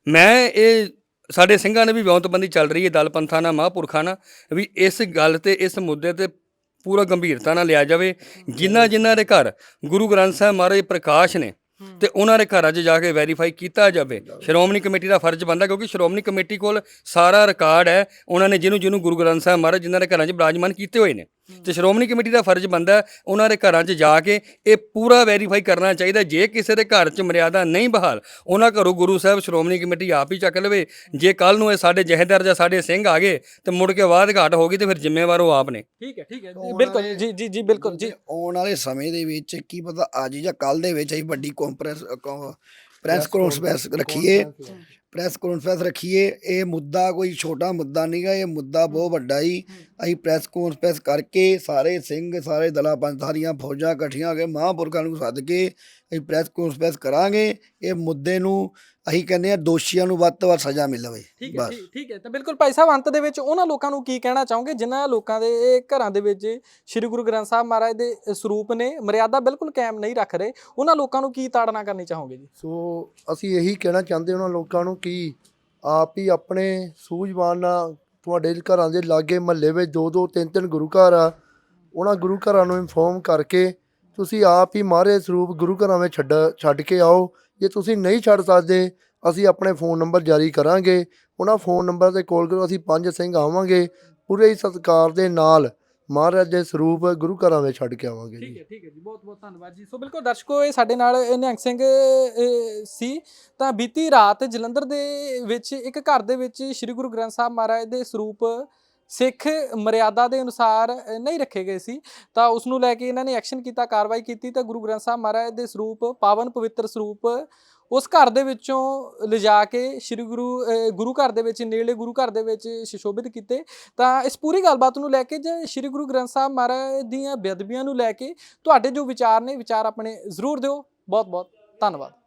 [SPEAKER 6] ਮੈਂ ਇਹ ਸਾਡੇ ਸਿੰਘਾਂ ਨੇ ਵੀ ਵਿਉਂਤਬੰਦੀ ਚੱਲ ਰਹੀ ਹੈ ਦਲ ਪੰਥਾਂ ਨਾਲ ਮਹਾਂਪੁਰਖਾਂ ਨਾਲ ਵੀ ਇਸ ਗੱਲ ਤੇ ਇਸ ਮੁੱਦੇ ਤੇ ਪੂਰਾ ਗੰਭੀਰਤਾ ਨਾਲ ਲਿਆ ਜਾਵੇ। ਜਿਨ੍ਹਾਂ ਜਿਨ੍ਹਾਂ ਦੇ ਘਰ ਗੁਰੂ ਗ੍ਰੰਥ ਸਾਹਿਬ ਮਹਾਰਾਜ ਪ੍ਰਕਾਸ਼ ਨੇ ਤੇ ਉਹਨਾਂ ਦੇ ਘਰਾਂ 'ਚ ਜਾ ਕੇ ਵੈਰੀਫਾਈ ਕੀਤਾ ਜਾਵੇ। ਸ਼੍ਰੋਮਣੀ ਕਮੇਟੀ ਦਾ ਫਰਜ਼ ਬਣਦਾ ਕਿਉਂਕਿ ਸ਼੍ਰੋਮਣੀ ਕਮੇਟੀ ਕੋਲ ਸਾਰਾ ਰਿਕਾਰਡ ਹੈ। ਉਹਨਾਂ ਨੇ ਜਿਹਨੂੰ ਜਿਹਨੂੰ ਗੁਰੂ ਗ੍ਰੰਥ ਸਾਹਿਬ ਮਹਾਰਾਜ ਜਿਨ੍ਹਾਂ ਦੇ ਘਰਾਂ 'ਚ ਬਿਰਾਜਮਾਨ ਕੀਤੇ ਹੋਏ ਨੇ। ਤੇ ਸ਼੍ਰੋਮਣੀ ਕਮੇਟੀ ਦਾ ਫਰਜ਼ ਬਣਦਾ ਉਹਨਾਂ ਦੇ ਘਰਾਂ 'ਚ ਜਾ ਕੇ ਇਹ ਪੂਰਾ ਵੈਰੀਫਾਈ ਕਰਨਾ ਚਾਹੀਦਾ ਜੇ ਕਿਸੇ ਦੇ ਘਰ 'ਚ ਮਰਿਆਦਾ ਨਹੀਂ ਬਹਾਲ ਉਹਨਾਂ ਘਰੋਂ ਗੁਰੂ ਸਾਹਿਬ ਸ਼੍ਰੋਮਣੀ ਕਮੇਟੀ ਆਪ ਹੀ ਚੱਕ ਲਵੇ। ਜੇ ਕੱਲ ਨੂੰ ਇਹ ਸਾਡੇ ਜਹੇਦਾਰ ਜਾਂ ਸਾਡੇ ਸਿੰਘ ਆ ਗਏ ਤੇ ਮੁੜ ਕੇ ਬਾਅਦ ਘਾਟ ਹੋ ਗਈ ਤੇ ਫਿਰ ਜ਼ਿੰਮੇਵਾਰ ਉਹ ਆਪ ਨੇ।
[SPEAKER 1] ਠੀਕ ਹੈ ਠੀਕ ਹੈ। ਬਿਲਕੁਲ ਜੀ ਜੀ ਜੀ ਬਿਲਕੁਲ ਜੀ।
[SPEAKER 2] ਆਉਣ ਵਾਲੇ ਸਮੇਂ ਦੇ ਵਿੱਚ ਕੀ ਪਤਾ ਅੱਜ ਜਾਂ ਕੱਲ ਦੇ ਵਿੱਚ ਅਸੀਂ ਵੱਡੀ ਕਾਨਫਰੰਸ ਪ੍ਰੈਸ ਕਾਨਫਰੰਸ ਰੱਖੀਏ। ਪ੍ਰੈਸ ਕਾਨਫਰੰਸ ਰੱਖੀਏ ਇਹ ਮੁੱਦਾ ਕੋਈ ਛੋਟਾ ਮੁੱਦਾ ਨਹੀਂਗਾ ਇਹ ਮੁੱਦਾ ਬਹੁਤ ਵੱਡਾ ਹੀ ਅਸੀਂ ਪ੍ਰੈਸ ਕਾਨਫਰੰਸ ਕਰਕੇ ਸਾਰੇ ਸਿੰਘ ਸਾਰੇ ਦਲਾਂ ਪੰਥਾਰੀਆਂ ਫੌਜਾਂ ਇਕੱਠੀਆਂ ਹੋ ਕੇ ਮਹਾਂਪੁਰਖਾਂ ਨੂੰ ਸੱਦ ਕੇ ਅਸੀਂ ਪ੍ਰੈਸ ਕਾਨਫਰੰਸ ਕਰਾਂਗੇ। ਇਹ ਮੁੱਦੇ ਨੂੰ ਅਸੀਂ ਕਹਿੰਦੇ ਆ ਦੋਸ਼ੀਆਂ ਨੂੰ ਵੱਧ ਤੋਂ ਵੱਧ ਸਜ਼ਾ ਮਿਲਵੇ
[SPEAKER 1] ਠੀਕ ਹੈ ਠੀਕ- ਠੀਕ ਹੈ। ਤਾਂ ਬਿਲਕੁਲ ਭਾਈ ਸਾਹਿਬ ਅੰਤ ਦੇ ਵਿੱਚ ਉਹਨਾਂ ਲੋਕਾਂ ਨੂੰ ਕੀ ਕਹਿਣਾ ਚਾਹੋਗੇ? ਜਿਨ੍ਹਾਂ ਲੋਕਾਂ ਦੇ ਇਹ ਘਰਾਂ ਦੇ ਵਿੱਚ ਸ੍ਰੀ ਗੁਰੂ ਗ੍ਰੰਥ ਸਾਹਿਬ ਮਹਾਰਾਜ ਦੇ ਸਰੂਪ ਨੇ ਮਰਿਆਦਾ ਬਿਲਕੁਲ ਕਾਇਮ ਨਹੀਂ ਰੱਖ ਰਹੇ ਉਹਨਾਂ ਲੋਕਾਂ ਨੂੰ ਕੀ ਤਾੜਨਾ ਕਰਨੀ ਚਾਹੋਗੇ ਜੀ?
[SPEAKER 5] ਸੋ ਅਸੀਂ ਇਹੀ ਕਹਿਣਾ ਚਾਹੁੰਦੇ ਉਹਨਾਂ ਲੋਕਾਂ ਨੂੰ ਕਿ ਆਪ ਹੀ ਆਪਣੇ ਸੂਝਵਾਨ ਨਾਲ ਤੁਹਾਡੇ ਘਰਾਂ ਦੇ ਲਾਗੇ ਮਹੱਲੇ ਵਿੱਚ ਦੋ ਦੋ ਤਿੰਨ ਤਿੰਨ ਗੁਰੂ ਘਰ ਆ ਉਹਨਾਂ ਗੁਰੂ ਘਰਾਂ ਨੂੰ ਇਨਫੋਰਮ ਕਰਕੇ ਤੁਸੀਂ ਆਪ ਹੀ ਮਾਰੇ ਸਰੂਪ ਗੁਰੂ ਘਰਾਂ ਵਿੱਚ ਛੱਡ ਛੱਡ ਕੇ ਆਓ। ਜੇ ਤੁਸੀਂ ਨਹੀਂ ਛੱਡ ਸਕਦੇ, ਅਸੀਂ ਆਪਣੇ ਫੋਨ ਨੰਬਰ ਜਾਰੀ ਕਰਾਂਗੇ। ਉਹਨਾਂ ਫੋਨ ਨੰਬਰ ਤੇ ਕਾਲ ਕਰੋ, ਅਸੀਂ ਪੰਜ ਸਿੰਘ ਆਵਾਂਗੇ। ਪੂਰੇ ਹੀ ਸਤਿਕਾਰ ਦੇ ਨਾਲ ਮਹਾਰਾਜ ਦੇ ਸਰੂਪ ਗੁਰੂ ਘਰਾਂ ਵਿੱਚ ਛੱਡ ਕੇ ਆਵਾਂਗੇ ਜੀ।
[SPEAKER 1] ਠੀਕ ਹੈ ਠੀਕ ਹੈ ਜੀ। ਬਹੁਤ ਬਹੁਤ ਧੰਨਵਾਦ ਜੀ। ਸੋ ਬਿਲਕੁਲ ਦਰਸ਼ਕੋ, ਇਹ ਸਾਡੇ ਨਾਲ ਨਿਹੰਗ ਸਿੰਘ ਸੀ। ਤਾਂ ਬੀਤੀ ਰਾਤ ਜਲੰਧਰ ਦੇ ਵਿੱਚ, ਇੱਕ ਘਰ ਦੇ ਵਿੱਚ ਸ੍ਰੀ ਗੁਰੂ ਗ੍ਰੰਥ ਸਾਹਿਬ ਮਹਾਰਾਜ ਦੇ ਸਰੂਪ ਸਿੱਖ ਮਰਿਆਦਾ ਦੇ ਅਨੁਸਾਰ ਨਹੀਂ ਰੱਖੇ ਗਏ ਸੀ। ਤਾਂ ਉਸ ਨੂੰ ਲੈ ਕੇ ਇਹਨਾਂ ਨੇ ਐਕਸ਼ਨ ਕੀਤਾ, ਕਾਰਵਾਈ ਕੀਤੀ ਤਾਂ ਗੁਰੂ ਗ੍ਰੰਥ ਸਾਹਿਬ ਮਹਾਰਾਜ ਦੇ ਸਰੂਪ, ਪਾਵਨ ਪਵਿੱਤਰ ਸਰੂਪ, ਉਸ ਘਰ ਦੇ ਵਿੱਚੋਂ ਲਿਜਾ ਕੇ ਸ੍ਰੀ ਗੁਰੂ ਗੁਰੂ ਘਰ ਦੇ ਵਿੱਚ ਨੇੜੇ ਗੁਰੂ ਘਰ ਦੇ ਵਿੱਚ ਸ਼ਿਸ਼ੋਭਿਤ ਕੀਤੇ। ਤਾਂ ਇਸ ਪੂਰੀ ਗੱਲਬਾਤ ਨੂੰ ਲੈ ਕੇ ਜੇ ਸ੍ਰੀ ਗੁਰੂ ਗ੍ਰੰਥ ਸਾਹਿਬ ਮਹਾਰਾਜ ਦੀਆਂ ਬੇਅਦਬੀਆਂ ਨੂੰ ਲੈ ਕੇ ਤੁਹਾਡੇ ਜੋ ਵਿਚਾਰ ਨੇ, ਵਿਚਾਰ ਆਪਣੇ ਜ਼ਰੂਰ ਦਿਓ। ਬਹੁਤ ਬਹੁਤ ਧੰਨਵਾਦ।